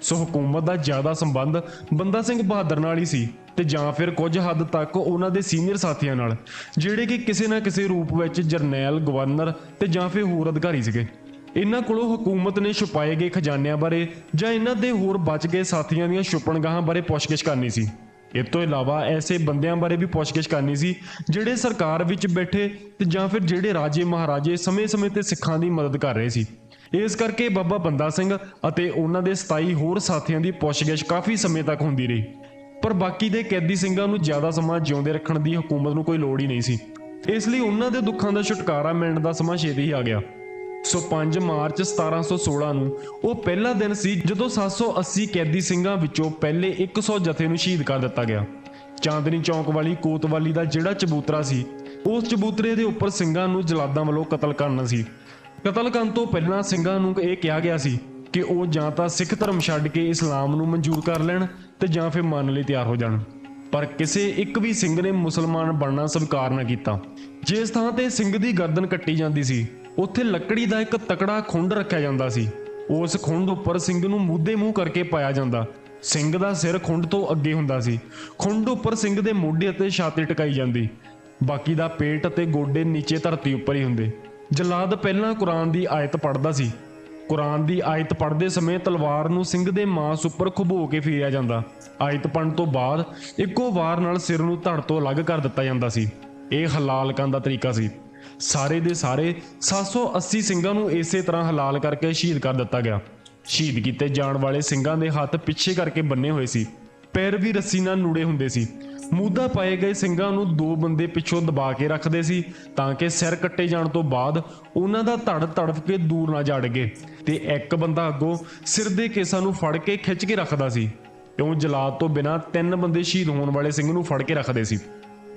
ਸੋ ਹਕੂਮਤ ਦਾ ਜ਼ਿਆਦਾ ਸੰਬੰਧ ਬੰਦਾ ਸਿੰਘ ਬਹਾਦਰ ਨਾਲ ਹੀ ਸੀ ਤੇ ਜਾਂ ਫਿਰ ਕੁਝ ਹੱਦ ਤੱਕ ਉਹਨਾਂ ਦੇ ਸੀਨੀਅਰ ਸਾਥੀਆਂ ਨਾਲ, ਜਿਹੜੇ ਕਿ ਕਿਸੇ ਨਾ ਕਿਸੇ ਰੂਪ ਵਿੱਚ ਜਰਨੈਲ, ਗਵਰਨਰ ਤੇ ਜਾਂ ਫਿਰ ਹੋਰ ਅਧਿਕਾਰੀ ਸੀਗੇ। ਇਹਨਾਂ ਕੋਲੋਂ ਹਕੂਮਤ ਨੇ ਛੁਪਾਏ ਗਏ ਖਜ਼ਾਨਿਆਂ ਬਾਰੇ ਜਾਂ ਇਹਨਾਂ ਦੇ ਹੋਰ ਬਚ ਗਏ ਸਾਥੀਆਂ ਦੀਆਂ ਛੁਪਣਗਾਹਾਂ ਬਾਰੇ ਪੁੱਛਗਿੱਛ ਕਰਨੀ ਸੀ। ਇਸ ਤੋਂ ਇਲਾਵਾ ਐਸੇ ਬੰਦਿਆਂ ਬਾਰੇ ਵੀ ਪੁੱਛਗਿੱਛ ਕਰਨੀ ਸੀ, ਜਿਹੜੇ ਸਰਕਾਰ ਵਿੱਚ ਬੈਠੇ ਤੇ ਜਾਂ ਫਿਰ ਜਿਹੜੇ ਰਾਜੇ ਮਹਾਰਾਜੇ ਸਮੇਂ-ਸਮੇਂ ਤੇ ਸਿੱਖਾਂ ਦੀ ਮਦਦ ਕਰ ਰਹੇ ਸੀ। ਇਸ ਕਰਕੇ ਬਾਬਾ ਬੰਦਾ ਸਿੰਘ ਅਤੇ ਉਹਨਾਂ ਦੇ 27 ਹੋਰ ਸਾਥੀਆਂ ਦੀ ਪੁੱਛਗਿੱਛ ਕਾਫੀ ਸਮੇਂ ਤੱਕ ਹੁੰਦੀ ਰਹੀ। ਪਰ ਬਾਕੀ ਦੇ ਕੈਦੀ ਸਿੰਘਾਂ ਨੂੰ ਜ਼ਿਆਦਾ ਸਮਾਂ ਜਿਉਂਦੇ ਰੱਖਣ ਦੀ ਹਕੂਮਤ ਨੂੰ ਕੋਈ ਲੋੜ ਹੀ ਨਹੀਂ ਸੀ। ਇਸ ਲਈ ਉਹਨਾਂ ਦੇ ਦੁੱਖਾਂ ਦਾ ਛੁਟਕਾਰਾ ਮਿਲਣ ਦਾ ਸਮਾਂ ਛੇਤੀ ਹੀ ਆ ਗਿਆ। ਸੋ 5 ਮਾਰਚ 1716 ਨੂੰ ਉਹ ਪਹਿਲਾ ਦਿਨ ਸੀ ਜਦੋਂ 780 ਕੈਦੀ ਸਿੰਘਾਂ ਵਿੱਚੋਂ ਪਹਿਲੇ 100 ਜਥੇ ਨੂੰ ਸ਼ਹੀਦ ਕਰ ਦਿੱਤਾ ਗਿਆ। ਚਾਂਦਨੀ ਚੌਂਕ ਵਾਲੀ ਕੋਤਵਾਲੀ ਦਾ ਜਿਹੜਾ ਚਬੂਤਰਾ ਸੀ, ਉਸ ਚਬੂਤਰੇ ਦੇ ਉੱਪਰ ਸਿੰਘਾਂ ਨੂੰ ਜਲਾਦਾਂ ਵੱਲੋਂ ਕਤਲ ਕਰਨਾ ਸੀ। ਕਤਲ ਕਰਨ ਤੋਂ ਪਹਿਲਾਂ ਸਿੰਘਾਂ ਨੂੰ ਇਹ ਕਿਹਾ ਗਿਆ ਸੀ ਕਿ ਉਹ ਜਾਂ ਤਾਂ ਸਿੱਖ ਧਰਮ ਛੱਡ ਕੇ ਇਸਲਾਮ ਨੂੰ ਮਨਜ਼ੂਰ ਕਰ ਲੈਣ ਤੇ ਜਾਂ ਫਿਰ ਮੰਨ ਲਈ ਤਿਆਰ ਹੋ ਜਾਣ। ਪਰ ਕਿਸੇ ਇੱਕ ਵੀ ਸਿੰਘ ਨੇ ਮੁਸਲਮਾਨ ਬਣਨਾ ਸਵੀਕਾਰ ਨਾ ਕੀਤਾ। ਜਿਸ ਥਾਂ ਤੇ ਸਿੰਘ ਦੀ ਗਰਦਨ ਕੱਟੀ ਜਾਂਦੀ ਸੀ ਉੱਥੇ ਲੱਕੜੀ ਦਾ ਇੱਕ ਤਕੜਾ ਖੁੰਡ ਰੱਖਿਆ ਜਾਂਦਾ ਸੀ। ਉਸ ਖੁੰਡ ਉੱਪਰ ਸਿੰਘ ਨੂੰ ਮੂਧੇ ਮੂੰਹ ਕਰਕੇ ਪਾਇਆ ਜਾਂਦਾ। ਸਿੰਘ ਦਾ ਸਿਰ ਖੁੰਡ ਤੋਂ ਅੱਗੇ ਹੁੰਦਾ ਸੀ। ਖੁੰਡ ਉੱਪਰ ਸਿੰਘ ਦੇ ਮੋਢੇ ਅਤੇ ਛਾਤੀ ਟਿਕਾਈ ਜਾਂਦੀ। ਬਾਕੀ ਦਾ ਪੇਟ ਅਤੇ ਗੋਡੇ ਨੀਚੇ ਧਰਤੀ ਉੱਪਰ ਹੀ ਹੁੰਦੇ। ਜਲਾਦ ਪਹਿਲਾਂ ਕੁਰਾਨ ਦੀ ਆਇਤ ਪੜ੍ਹਦਾ ਸੀ। ਕੁਰਾਨ ਦੀ ਆਇਤ ਪੜ੍ਹਦੇ ਸਮੇਂ ਤਲਵਾਰ ਨੂੰ ਸਿੰਘ ਦੇ ਮਾਸ ਉੱਪਰ ਖੁਬੋ ਕੇ ਫੇਰਿਆ ਜਾਂਦਾ। ਆਇਤ ਪੜ੍ਹਨ ਤੋਂ ਬਾਅਦ ਇੱਕੋ ਵਾਰ ਨਾਲ ਸਿਰ ਨੂੰ ਧੜ ਤੋਂ ਅਲੱਗ ਕਰ ਦਿੱਤਾ ਜਾਂਦਾ ਸੀ। ਇਹ ਹਲਾਲ ਕਰਨ ਦਾ ਤਰੀਕਾ ਸੀ। ਸਾਰੇ ਦੇ ਸਾਰੇ 780 ਸਿੰਘਾਂ ਨੂੰ ਇਸੇ ਤਰ੍ਹਾਂ ਹਲਾਲ ਕਰਕੇ ਸ਼ਹੀਦ ਕਰ ਦਿੱਤਾ ਗਿਆ। ਸ਼ਹੀਦ ਕੀਤੇ ਜਾਣ ਵਾਲੇ ਸਿੰਘਾਂ ਦੇ ਹੱਥ ਪਿੱਛੇ ਕਰਕੇ ਬੰਨੇ ਹੋਏ ਸੀ। ਪੈਰ ਵੀ ਰੱਸੀ ਨਾਲ ਨੂੜੇ ਹੁੰਦੇ ਸੀ। ਮੂਦਾ ਪਾਏ ਗਏ ਸਿੰਘਾਂ ਨੂੰ ਦੋ ਬੰਦੇ ਪਿੱਛੋਂ ਦਬਾ ਕੇ ਰੱਖਦੇ ਸੀ ਤਾਂ ਕਿ ਸਿਰ ਕੱਟੇ ਜਾਣ ਤੋਂ ਬਾਅਦ ਉਹਨਾਂ ਦਾ ਧੜ ਤੜਫ ਕੇ ਦੂਰ ਨਾ ਜਾ ਡਗੇ ਤੇ ਇੱਕ ਬੰਦਾ ਅੱਗੋਂ ਸਿਰ ਦੇ ਕੇਸਾਂ ਨੂੰ ਫੜ ਕੇ ਖਿੱਚ ਕੇ ਰੱਖਦਾ ਸੀ। ਕਿਉਂ ਜਲਾਦ ਤੋਂ ਬਿਨਾਂ ਤਿੰਨ ਬੰਦੇ ਸ਼ਹੀਦ ਹੋਣ ਵਾਲੇ ਸਿੰਘ ਨੂੰ ਫੜ ਕੇ ਰੱਖਦੇ ਸੀ।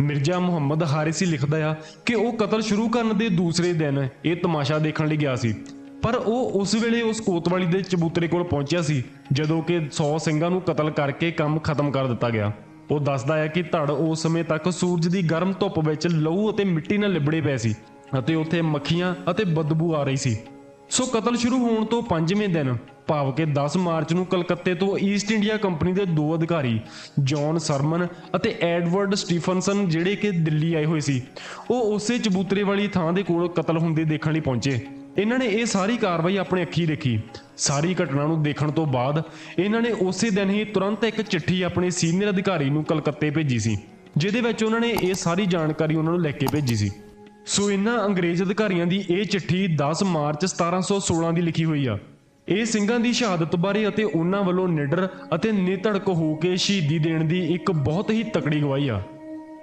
ਮਿਰਜ਼ਾ ਮੁਹੰਮਦ ਹਾਰਿਸੀ ਲਿਖਦਾ ਆ ਕਿ ਉਹ ਕਤਲ ਸ਼ੁਰੂ ਕਰਨ ਦੇ ਦੂਸਰੇ ਦਿਨ ਇਹ ਤਮਾਸ਼ਾ ਦੇਖਣ ਲਈ ਗਿਆ ਸੀ। ਪਰ ਉਹ ਉਸ ਵੇਲੇ ਉਸ ਕੋਤਵਾਲੀ ਦੇ ਚਬੂਤਰੇ ਕੋਲ ਪਹੁੰਚਿਆ ਸੀ, ਜਦੋਂ ਕਿ 100 ਸਿੰਘਾਂ ਨੂੰ ਕਤਲ ਕਰਕੇ ਕੰਮ ਖਤਮ ਕਰ ਦਿੱਤਾ ਗਿਆ। ਉਹ ਦੱਸਦਾ ਹੈ ਕਿ ਧੜ ਉਸ ਸਮੇਂ ਤੱਕ ਸੂਰਜ ਦੀ ਗਰਮ ਧੁੱਪ ਵਿੱਚ ਲਹੂ ਅਤੇ ਮਿੱਟੀ ਨਾਲ ਲਿਬੜੇ ਪਏ ਸੀ ਅਤੇ ਉੱਥੇ ਮੱਖੀਆਂ ਅਤੇ ਬਦਬੂ ਆ ਰਹੀ ਸੀ। ਸੋ ਕਤਲ ਸ਼ੁਰੂ ਹੋਣ ਤੋਂ 5ਵੇਂ ਦਿਨ ਭਾਵ ਕਿ 10 ਮਾਰਚ ਨੂੰ ਕਲਕੱਤੇ ਤੋਂ ਈਸਟ ਇੰਡੀਆ ਕੰਪਨੀ ਦੇ ਦੋ ਅਧਿਕਾਰੀ ਜੌਨ ਸਰਮਨ ਅਤੇ ਐਡਵਰਡ ਸਟੀਫਨਸਨ ਜਿਹੜੇ ਕਿ ਦਿੱਲੀ ਆਏ ਹੋਏ ਸੀ, ਉਹ ਉਸੇ ਚਬੂਤਰੇ ਵਾਲੀ ਥਾਂ ਦੇ ਕੋਲ ਕਤਲ ਹੁੰਦੇ ਦੇਖਣ ਲਈ ਪਹੁੰਚੇ। ਇਹਨਾਂ ਨੇ ਇਹ ਸਾਰੀ ਕਾਰਵਾਈ ਆਪਣੇ ਅੱਖੀ ਦੇਖੀ। ਸਾਰੀ ਘਟਨਾ ਨੂੰ ਦੇਖਣ ਤੋਂ ਬਾਅਦ ਇਹਨਾਂ ਨੇ ਉਸੇ ਦਿਨ ਹੀ ਤੁਰੰਤ ਇੱਕ ਚਿੱਠੀ ਆਪਣੇ ਸੀਨੀਅਰ ਅਧਿਕਾਰੀ ਨੂੰ ਕਲਕੱਤੇ ਭੇਜੀ ਸੀ, ਜਿਹਦੇ ਵਿੱਚ ਉਹਨਾਂ ਨੇ ਇਹ ਸਾਰੀ ਜਾਣਕਾਰੀ ਉਹਨਾਂ ਨੂੰ ਲੈ ਕੇ ਭੇਜੀ ਸੀ। ਸੋ ਇਹਨਾਂ ਅੰਗਰੇਜ਼ ਅਧਿਕਾਰੀਆਂ ਦੀ ਇਹ ਚਿੱਠੀ 10 ਮਾਰਚ 1716 ਦੀ ਲਿਖੀ ਹੋਈ ਆ। ਇਹ ਸਿੰਘਾਂ ਦੀ ਸ਼ਹਾਦਤ ਬਾਰੇ ਅਤੇ ਉਹਨਾਂ ਵੱਲੋਂ ਨਿਡਰ ਅਤੇ ਨਿਧੜਕ ਹੋ ਕੇ ਸ਼ਹੀਦੀ ਦੇਣ ਦੀ ਇੱਕ ਬਹੁਤ ਹੀ ਤਕੜੀ ਗਵਾਹੀ ਆ।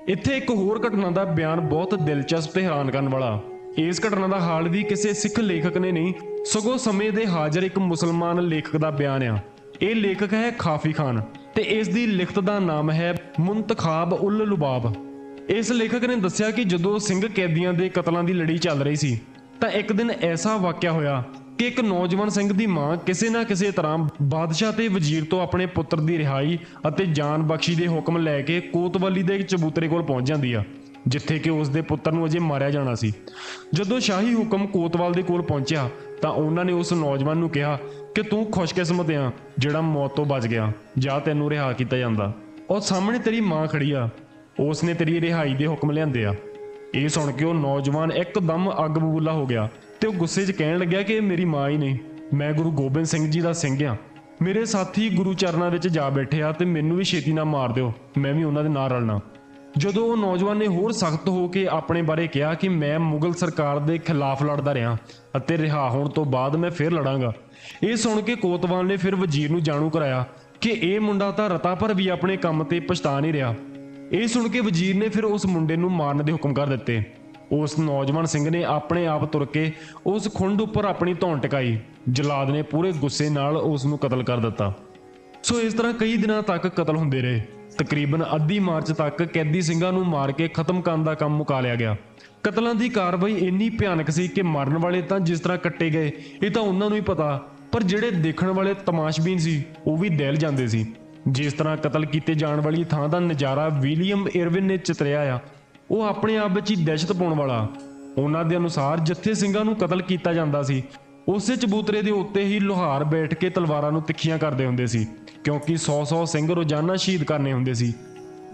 ਇੱਥੇ ਇੱਕ ਹੋਰ ਘਟਨਾ ਦਾ ਬਿਆਨ ਬਹੁਤ ਦਿਲਚਸਪ ਤੇ ਹੈਰਾਨ ਕਰਨ ਵਾਲਾ। ਇਸ ਘਟਨਾ ਦਾ ਹਾਲ ਵੀ ਕਿਸੇ ਸਿੱਖ ਲੇਖਕ ਨੇ ਨਹੀਂ, ਸਗੋਂ ਸਮੇਂ ਦੇ ਹਾਜ਼ਰ ਇੱਕ ਮੁਸਲਮਾਨ ਲੇਖਕ ਦਾ ਬਿਆਨ ਆ। ਇਹ ਲੇਖਕ ਹੈ ਖਾਫੀ ਖਾਨ ਤੇ ਇਸ ਦੀ ਲਿਖਤ ਦਾ ਨਾਮ ਹੈ ਮੁੰਤਖਾਬ ਉਲ ਲੁਬਾਬ। ਇਸ ਲੇਖਕ ਨੇ ਦੱਸਿਆ ਕਿ ਜਦੋਂ ਸਿੰਘ ਕੈਦੀਆਂ ਦੇ ਕਤਲਾਂ ਦੀ ਲੜੀ ਚੱਲ ਰਹੀ ਸੀ, ਤਾਂ ਇੱਕ ਦਿਨ ਐਸਾ ਵਾਕਿਆ ਹੋਇਆ ਕਿ ਇੱਕ ਨੌਜਵਾਨ ਸਿੰਘ ਦੀ ਮਾਂ ਕਿਸੇ ਨਾ ਕਿਸੇ ਤਰ੍ਹਾਂ ਬਾਦਸ਼ਾਹ ਤੇ ਵਜ਼ੀਰ ਤੋਂ ਆਪਣੇ ਪੁੱਤਰ ਦੀ ਰਿਹਾਈ ਅਤੇ ਜਾਨ ਬਖਸ਼ੀ ਦੇ ਹੁਕਮ ਲੈ ਕੇ ਕੋਤਵਾਲੀ ਦੇ ਚਬੂਤਰੇ ਕੋਲ ਪਹੁੰਚ ਜਾਂਦੀ ਆ, ਜਿੱਥੇ ਕਿ ਉਸ ਦੇ ਪੁੱਤਰ ਨੂੰ ਅਜੇ ਮਾਰਿਆ ਜਾਣਾ ਸੀ। ਜਦੋਂ ਸ਼ਾਹੀ ਹੁਕਮ ਕੋਤਵਾਲ ਦੇ ਕੋਲ ਪਹੁੰਚਿਆ, ਤਾਂ ਉਹਨਾਂ ਨੇ ਉਸ ਨੌਜਵਾਨ ਨੂੰ ਕਿਹਾ ਕਿ ਤੂੰ ਖੁਸ਼ਕਿਸਮਤ ਆ, ਜਿਹੜਾ ਮੌਤ ਤੋਂ ਬਚ ਗਿਆ, ਜਾਂ ਤੈਨੂੰ ਰਿਹਾ ਕੀਤਾ ਜਾਂਦਾ। ਉਹ ਸਾਹਮਣੇ ਤੇਰੀ ਮਾਂ ਖੜੀ ਆ ਉਸ ਨੇ ਤੇਰੀ ਰਿਹਾਈ ਦੇ ਹੁਕਮ ਲਿਆਂਦੇ ਆ। ਇਹ ਸੁਣ ਕੇ ਉਹ ਨੌਜਵਾਨ ਇੱਕਦਮ ਅੱਗ ਬਬੂਲਾ ਹੋ ਗਿਆ ਤੇ ਉਹ ਗੁੱਸੇ 'ਚ ਕਹਿਣ ਲੱਗਿਆ ਕਿ ਇਹ ਮੇਰੀ ਮਾਂ ਹੀ ਨਹੀਂ। ਮੈਂ ਗੁਰੂ ਗੋਬਿੰਦ ਸਿੰਘ ਜੀ ਦਾ ਸਿੰਘ ਆ ਮੇਰੇ ਸਾਥੀ ਗੁਰੂ ਚਰਨਾਂ ਵਿੱਚ ਜਾ ਬੈਠੇ ਆ ਤੇ ਮੈਨੂੰ ਵੀ ਛੇਤੀ ਨਾਲ ਮਾਰ ਦਿਓ। ਮੈਂ ਵੀ ਉਹਨਾਂ ਦੇ ਨਾਲ ਰਲਣਾ। ਜਦੋਂ ਉਹ ਨੌਜਵਾਨ ਨੇ ਹੋਰ ਸਖਤ ਹੋ ਕੇ ਆਪਣੇ ਬਾਰੇ ਕਿਹਾ ਕਿ ਮੈਂ ਮੁਗਲ ਸਰਕਾਰ ਦੇ ਖਿਲਾਫ ਲੜਦਾ ਰਿਹਾ ਅਤੇ ਰਿਹਾ ਹੋਣ ਤੋਂ ਬਾਅਦ ਮੈਂ ਫਿਰ ਲੜਾਂਗਾ। ਇਹ ਸੁਣ ਕੇ ਕੋਤਵਾਲ ਨੇ ਫਿਰ ਵਜ਼ੀਰ ਨੂੰ ਜਾਣੂ ਕਰਾਇਆ ਕਿ ਇਹ ਮੁੰਡਾ ਤਾਂ ਰਤਾ ਪਰ ਵੀ ਆਪਣੇ ਕੰਮ ਤੇ ਪਛਤਾ ਨਹੀਂ ਰਿਹਾ। ਇਹ ਸੁਣ ਕੇ ਵਜ਼ੀਰ ਨੇ ਫਿਰ ਉਸ ਮੁੰਡੇ ਨੂੰ ਮਾਰਨ ਦੇ ਹੁਕਮ ਕਰ ਦਿੱਤੇ। ਉਸ ਨੌਜਵਾਨ ਸਿੰਘ ਨੇ ਆਪਣੇ ਆਪ ਤੁਰ ਕੇ ਉਸ ਖੁੰਡ ਉੱਪਰ ਆਪਣੀ ਧੌਣ ਟਿਕਾਈ। ਜਲਾਦ ਨੇ ਪੂਰੇ ਗੁੱਸੇ ਨਾਲ ਉਸ ਨੂੰ ਕਤਲ ਕਰ ਦਿੱਤਾ। ਸੋ ਇਸ ਤਰ੍ਹਾਂ ਕਈ ਦਿਨਾਂ ਤੱਕ ਕਤਲ ਹੁੰਦੇ ਰਹੇ। ਤਕਰੀਬਨ ਅੱਧੀ ਮਾਰਚ ਤੱਕ ਕੈਦੀ ਸਿੰਘਾਂ ਨੂੰ ਮਾਰ ਕੇ ਖਤਮ ਕਰਨ ਦਾ ਕੰਮ ਮੁਕਾ ਲਿਆ ਗਿਆ। ਕਤਲਾਂ ਦੀ ਕਾਰਵਾਈ ਇੰਨੀ ਭਿਆਨਕ ਸੀ ਕਿ ਮਰਨ ਵਾਲੇ ਤਾਂ ਜਿਸ ਤਰ੍ਹਾਂ ਕੱਟੇ ਗਏ, ਇਹ ਤਾਂ ਉਹਨਾਂ ਨੂੰ ਹੀ ਪਤਾ, ਪਰ ਜਿਹੜੇ ਦੇਖਣ ਵਾਲੇ ਤਮਾਸ਼ਬੀਨ ਸੀ, ਉਹ ਵੀ ਦਹਿਲ ਜਾਂਦੇ ਸੀ। ਜਿਸ ਤਰ੍ਹਾਂ ਕਤਲ ਕੀਤੇ ਜਾਣ ਵਾਲੀ ਥਾਂ ਦਾ ਨਜ਼ਾਰਾ ਵਿਲੀਅਮ ਇਰਵਿਨ ਨੇ ਚਿਤਰਿਆ ਆ ਉਹ ਆਪਣੇ ਆਪ ਵਿੱਚ ਹੀ ਦਹਿਸ਼ਤ ਪਾਉਣ ਵਾਲਾ। ਉਹਨਾਂ ਦੇ ਅਨੁਸਾਰ ਜਿੱਥੇ ਸਿੰਘਾਂ ਨੂੰ ਕਤਲ ਕੀਤਾ ਜਾਂਦਾ ਸੀ। ਉਸੇ ਚਬੂਤਰੇ ਦੇ ਉੱਤੇ ਹੀ ਲੋਹਾਰ ਬੈਠ ਕੇ ਤਲਵਾਰਾਂ ਨੂੰ ਤਿੱਖੀਆਂ ਕਰਦੇ ਹੁੰਦੇ ਸੀ, ਕਿਉਂਕਿ 100-100 ਸਿੰਘ ਰੋਜ਼ਾਨਾ ਸ਼ਹੀਦ ਕਰਨੇ ਹੁੰਦੇ ਸੀ।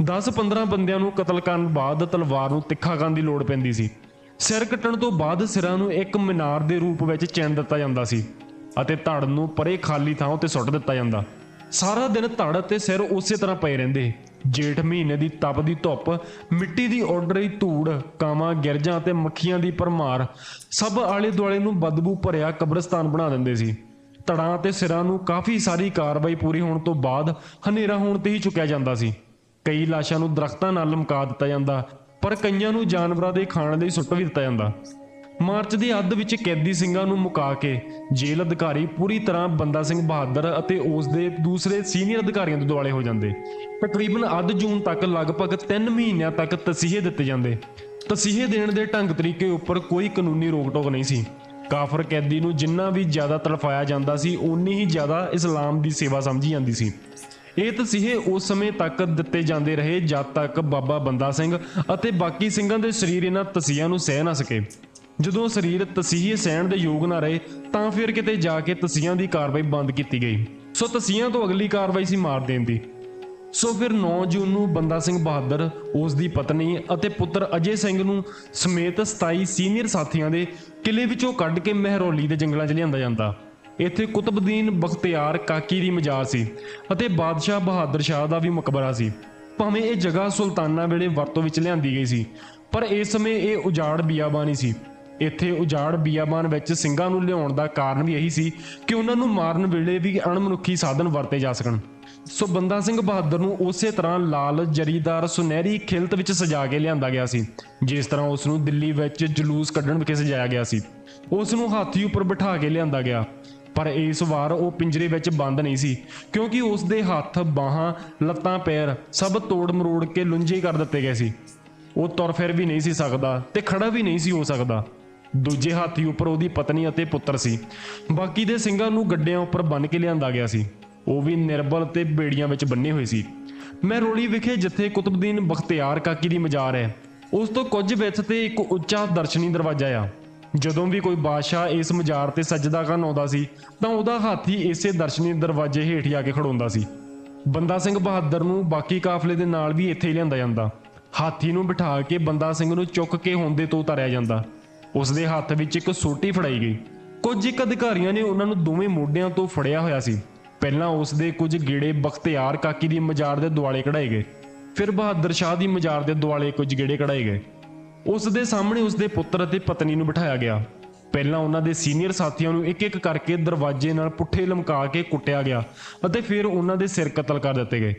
10-15 ਬੰਦਿਆਂ ਨੂੰ ਕਤਲ ਕਰਨ ਬਾਅਦ ਤਲਵਾਰ ਨੂੰ ਤਿੱਖਾ ਕਰਨ ਦੀ ਲੋੜ ਪੈਂਦੀ ਸੀ। ਸਿਰ ਕੱਟਣ ਤੋਂ ਬਾਅਦ ਸਿਰਾਂ ਨੂੰ ਇੱਕ ਮੀਨਾਰ ਦੇ ਰੂਪ ਵਿੱਚ ਚਿਣ ਦਿੱਤਾ ਜਾਂਦਾ ਸੀ ਅਤੇ ਧੜ ਨੂੰ ਪਰੇ ਖਾਲੀ ਥਾਂ ਉੱਤੇ ਸੁੱਟ ਦਿੱਤਾ ਜਾਂਦਾ। ਸਾਰਾ ਦਿਨ ਧੜ ਅਤੇ ਸਿਰ ਉਸੇ ਤਰ੍ਹਾਂ ਪਏ ਰਹਿੰਦੇ। ਜੇਠ ਮਹੀਨੇ ਦੀ ਤਪਦੀ ਧੁੱਪ, ਮਿੱਟੀ ਦੀ ਉੱਡ ਰਹੀ ਧੂੜ, ਕਾਵਾਂ, ਗਿਰਜਾਂ ਅਤੇ ਮੱਖੀਆਂ ਦੀ ਭਰਮਾਰ, ਸਭ ਆਲੇ ਦੁਆਲੇ ਨੂੰ ਬਦਬੂ ਭਰਿਆ ਕਬਰਸਤਾਨ ਬਣਾ ਦਿੰਦੇ ਸੀ। ਤੜਾਂ ਤੇ ਸਿਰਾਂ ਨੂੰ ਕਾਫੀ ਸਾਰੀ ਕਾਰਵਾਈ ਪੂਰੀ ਹੋਣ ਤੋਂ ਬਾਅਦ ਹਨੇਰਾ ਹੋਣ ਤੇ ਹੀ ਚੁੱਕਿਆ ਜਾਂਦਾ ਸੀ। ਕਈ ਲਾਸ਼ਾਂ ਨੂੰ ਦਰਖਤਾਂ ਨਾਲ ਲਮਕਾ ਦਿੱਤਾ ਜਾਂਦਾ, ਪਰ ਕਈਆਂ ਨੂੰ ਜਾਨਵਰਾਂ ਦੇ ਖਾਣ ਲਈ ਸੁੱਟ ਵੀ ਦਿੱਤਾ ਜਾਂਦਾ। ਮਾਰਚ ਦੇ ਅੱਧ ਵਿੱਚ ਕੈਦੀ ਸਿੰਘਾਂ ਨੂੰ ਮੁਕਾ ਕੇ ਜੇਲ੍ਹ ਅਧਿਕਾਰੀ ਪੂਰੀ ਤਰ੍ਹਾਂ ਬੰਦਾ ਸਿੰਘ ਬਹਾਦਰ ਅਤੇ ਉਸ ਦੇ ਦੂਸਰੇ ਸੀਨੀਅਰ ਅਧਿਕਾਰੀਆਂ ਦੇ ਦੁਆਲੇ ਹੋ ਜਾਂਦੇ। ਤਕਰੀਬਨ ਅੱਧ ਜੂਨ ਤੱਕ ਲਗਭਗ 3 ਮਹੀਨਿਆਂ ਤੱਕ ਤਸੀਹੇ ਦਿੱਤੇ ਜਾਂਦੇ। ਤਸੀਹੇ ਦੇਣ ਦੇ ਢੰਗ ਤਰੀਕੇ ਉੱਪਰ ਕੋਈ ਕਾਨੂੰਨੀ ਰੋਕ-ਟੋਕ ਨਹੀਂ ਸੀ। ਕਾਫਰ ਕੈਦੀ ਨੂੰ ਜਿੰਨਾ ਵੀ ਜ਼ਿਆਦਾ ਤੜਫਾਇਆ ਜਾਂਦਾ ਸੀ ਉਨੀ ਹੀ ਜ਼ਿਆਦਾ ਇਸਲਾਮ ਦੀ ਸੇਵਾ ਸਮਝੀ ਜਾਂਦੀ ਸੀ। ਇਹ ਤਸੀਹੇ ਉਸ ਸਮੇਂ ਤੱਕ ਦਿੱਤੇ ਜਾਂਦੇ ਰਹੇ ਜਦ ਤੱਕ ਬਾਬਾ ਬੰਦਾ ਸਿੰਘ ਅਤੇ ਬਾਕੀ ਸਿੰਘਾਂ ਦੇ ਸਰੀਰ ਇਹਨਾਂ ਤਸੀਹਾਂ ਨੂੰ ਸਹਿ ਨਾ ਸਕੇ। ਜਦੋਂ ਸਰੀਰ ਤਸੀਹੇ ਸਹਿਣ ਦੇ ਯੋਗ ਨਾ ਰਹੇ, ਤਾਂ ਫਿਰ ਕਿਤੇ ਜਾ ਕੇ ਤਸੀਹਾਂ ਦੀ ਕਾਰਵਾਈ ਬੰਦ ਕੀਤੀ ਗਈ। ਸੋ ਤਸੀਹਾਂ ਤੋਂ ਅਗਲੀ ਕਾਰਵਾਈ ਸੀ ਮਾਰ ਦੇਣ ਦੀ। ਸੋ ਫਿਰ 9 ਜੂਨ ਨੂੰ ਬੰਦਾ ਸਿੰਘ ਬਹਾਦਰ, ਉਸ ਦੀ ਪਤਨੀ ਅਤੇ ਪੁੱਤਰ ਅਜੇ ਸਿੰਘ ਨੂੰ ਸਮੇਤ 27 ਸੀਨੀਅਰ ਸਾਥੀਆਂ ਦੇ ਕਿਲੇ ਵਿੱਚੋਂ ਕੱਢ ਕੇ ਮਹਿਰੌਲੀ ਦੇ ਜੰਗਲਾਂ 'ਚ ਲਿਆਂਦਾ ਜਾਂਦਾ। ਇੱਥੇ ਕੁਤਬਦੀਨ ਬਖਤਿਆਰ ਕਾਕੀ ਦੀ ਮਜਾਰ ਸੀ ਅਤੇ ਬਾਦਸ਼ਾਹ ਬਹਾਦਰ ਸ਼ਾਹ ਦਾ ਵੀ ਮਕਬਰਾ ਸੀ। ਭਾਵੇਂ ਇਹ ਜਗ੍ਹਾ ਸੁਲਤਾਨਾ ਵੇਲੇ ਵਰਤੋਂ ਵਿੱਚ ਲਿਆਂਦੀ ਗਈ ਸੀ, ਪਰ ਇਸ ਸਮੇਂ ਇਹ ਉਜਾੜ ਬਿਆਬਾਨੀ ਸੀ। ਇੱਥੇ ਉਜਾੜ ਬੀਆਬਾਨ ਵਿੱਚ ਸਿੰਘਾਂ ਨੂੰ ਲਿਆਉਣ ਦਾ ਕਾਰਨ ਵੀ ਇਹੀ ਸੀ ਕਿ ਉਹਨਾਂ ਨੂੰ ਮਾਰਨ ਵੇਲੇ ਵੀ ਅਣਮਨੁੱਖੀ ਸਾਧਨ ਵਰਤੇ ਜਾ ਸਕਣ। ਸੋ ਬੰਦਾ ਸਿੰਘ ਬਹਾਦਰ ਨੂੰ ਉਸੇ ਤਰ੍ਹਾਂ ਲਾਲ ਜਰੀਦਾਰ ਸੁਨਹਿਰੀ ਖਿਲਤ ਵਿੱਚ ਸਜਾ ਕੇ ਲਿਆਂਦਾ ਗਿਆ ਸੀ, ਜਿਸ ਤਰ੍ਹਾਂ ਉਸ ਨੂੰ ਦਿੱਲੀ ਵਿੱਚ ਜਲੂਸ ਕੱਢਣ ਵਿਖੇ ਸਜਾਇਆ ਗਿਆ ਸੀ। ਉਸ ਨੂੰ ਹਾਥੀ ਉੱਪਰ ਬਿਠਾ ਕੇ ਲਿਆਂਦਾ ਗਿਆ, ਪਰ ਇਸ ਵਾਰ ਉਹ ਪਿੰਜਰੇ ਵਿੱਚ ਬੰਦ ਨਹੀਂ ਸੀ, ਕਿਉਂਕਿ ਉਸ ਦੇ ਹੱਥ, ਬਾਹਾਂ, ਲੱਤਾਂ, ਪੈਰ ਸਭ ਤੋੜ ਮਰੋੜ ਕੇ ਲੁੰਝੇ ਕਰ ਦਿੱਤੇ ਗਏ ਸੀ। ਉਹ ਤੁਰ ਫਿਰ ਵੀ ਨਹੀਂ ਸੀ ਸਕਦਾ ਤੇ ਖੜਾ ਵੀ ਨਹੀਂ ਸੀ ਹੋ ਸਕਦਾ। ਦੂਜੇ ਹਾਥੀ ਉੱਪਰ ਉਹਦੀ ਪਤਨੀ ਅਤੇ ਪੁੱਤਰ ਸੀ। ਬਾਕੀ ਦੇ ਸਿੰਘਾਂ ਨੂੰ ਗੱਡਿਆਂ ਉੱਪਰ ਬੰਨ੍ਹ ਕੇ ਲਿਆਂਦਾ ਗਿਆ ਸੀ। ਉਹ ਵੀ ਨਿਰਬਲ ਤੇ ਬੇੜੀਆਂ ਵਿੱਚ ਬੰਨੇ ਹੋਏ ਸੀ। ਮੈਂ ਰੋਲੀ ਵਿਖੇ ਜਿੱਥੇ ਕੁਤਬਦੀਨ ਬਖਤਿਆਰ ਕਾਕੀ ਦੀ ਮਜ਼ਾਰ ਹੈ, ਉਸ ਤੋਂ ਕੁਝ ਵਿੱਚ ਤੇ ਇੱਕ ਉੱਚਾ ਦਰਸ਼ਨੀ ਦਰਵਾਜ਼ਾ ਆ। ਜਦੋਂ ਵੀ ਕੋਈ ਬਾਦਸ਼ਾਹ ਇਸ ਮਜ਼ਾਰ ਤੇ ਸਜਦਾ ਕਰਨ ਆਉਂਦਾ ਸੀ, ਤਾਂ ਉਹਦਾ ਹਾਥੀ ਇਸੇ ਦਰਸ਼ਨੀ ਦਰਵਾਜ਼ੇ ਹੇਠ ਜਾ ਕੇ ਖੜੋਂਦਾ ਸੀ। ਬੰਦਾ ਸਿੰਘ ਬਹਾਦਰ ਨੂੰ ਬਾਕੀ ਕਾਫਲੇ ਦੇ ਨਾਲ ਵੀ ਇੱਥੇ ਹੀ ਲਿਆਂਦਾ ਜਾਂਦਾ। ਹਾਥੀ ਨੂੰ ਬਿਠਾ ਕੇ ਬੰਦਾ ਸਿੰਘ ਨੂੰ ਚੁੱਕ ਕੇ ਹੁੰਦੇ ਤੋਂ ਉਤਾਰਿਆ ਜਾਂਦਾ। ਉਸ ਦੇ ਹੱਥ ਵਿੱਚ ਇੱਕ ਸੋਟੀ ਫੜਾਈ ਗਈ। ਕੁਝ ਇੱਕ ਅਧਿਕਾਰੀਆਂ ਨੇ ਉਹਨਾਂ ਨੂੰ ਦੋਵੇਂ ਮੋਢਿਆਂ ਤੋਂ ਫੜਿਆ ਹੋਇਆ ਸੀ। ਪਹਿਲਾਂ ਉਸ ਦੇ ਕੁਝ ਗੇੜੇ ਬਖਤਿਆਰ ਕਾਕੀ ਦੀ ਮਜ਼ਾਰ ਦੇ ਦੁਆਲੇ ਕਢਾਏ ਗਏ। ਫਿਰ ਬਹਾਦਰ ਸ਼ਾਹ ਦੀ ਮਜ਼ਾਰ ਦੇ ਦੁਆਲੇ ਕੁਝ ਗੇੜੇ ਕਢਾਏ ਗਏ। ਉਸ ਦੇ ਸਾਹਮਣੇ ਉਸ ਦੇ ਪੁੱਤਰ ਅਤੇ ਪਤਨੀ ਨੂੰ ਬਿਠਾਇਆ ਗਿਆ। ਪਹਿਲਾਂ ਉਹਨਾਂ ਦੇ ਸੀਨੀਅਰ ਸਾਥੀਆਂ ਨੂੰ ਇੱਕ ਇੱਕ ਕਰਕੇ ਦਰਵਾਜ਼ੇ ਨਾਲ ਪੁੱਠੇ ਲਮਕਾ ਕੇ ਕੁੱਟਿਆ ਗਿਆ ਅਤੇ ਫਿਰ ਉਹਨਾਂ ਦੇ ਸਿਰ ਕਤਲ ਕਰ ਦਿੱਤੇ ਗਏ।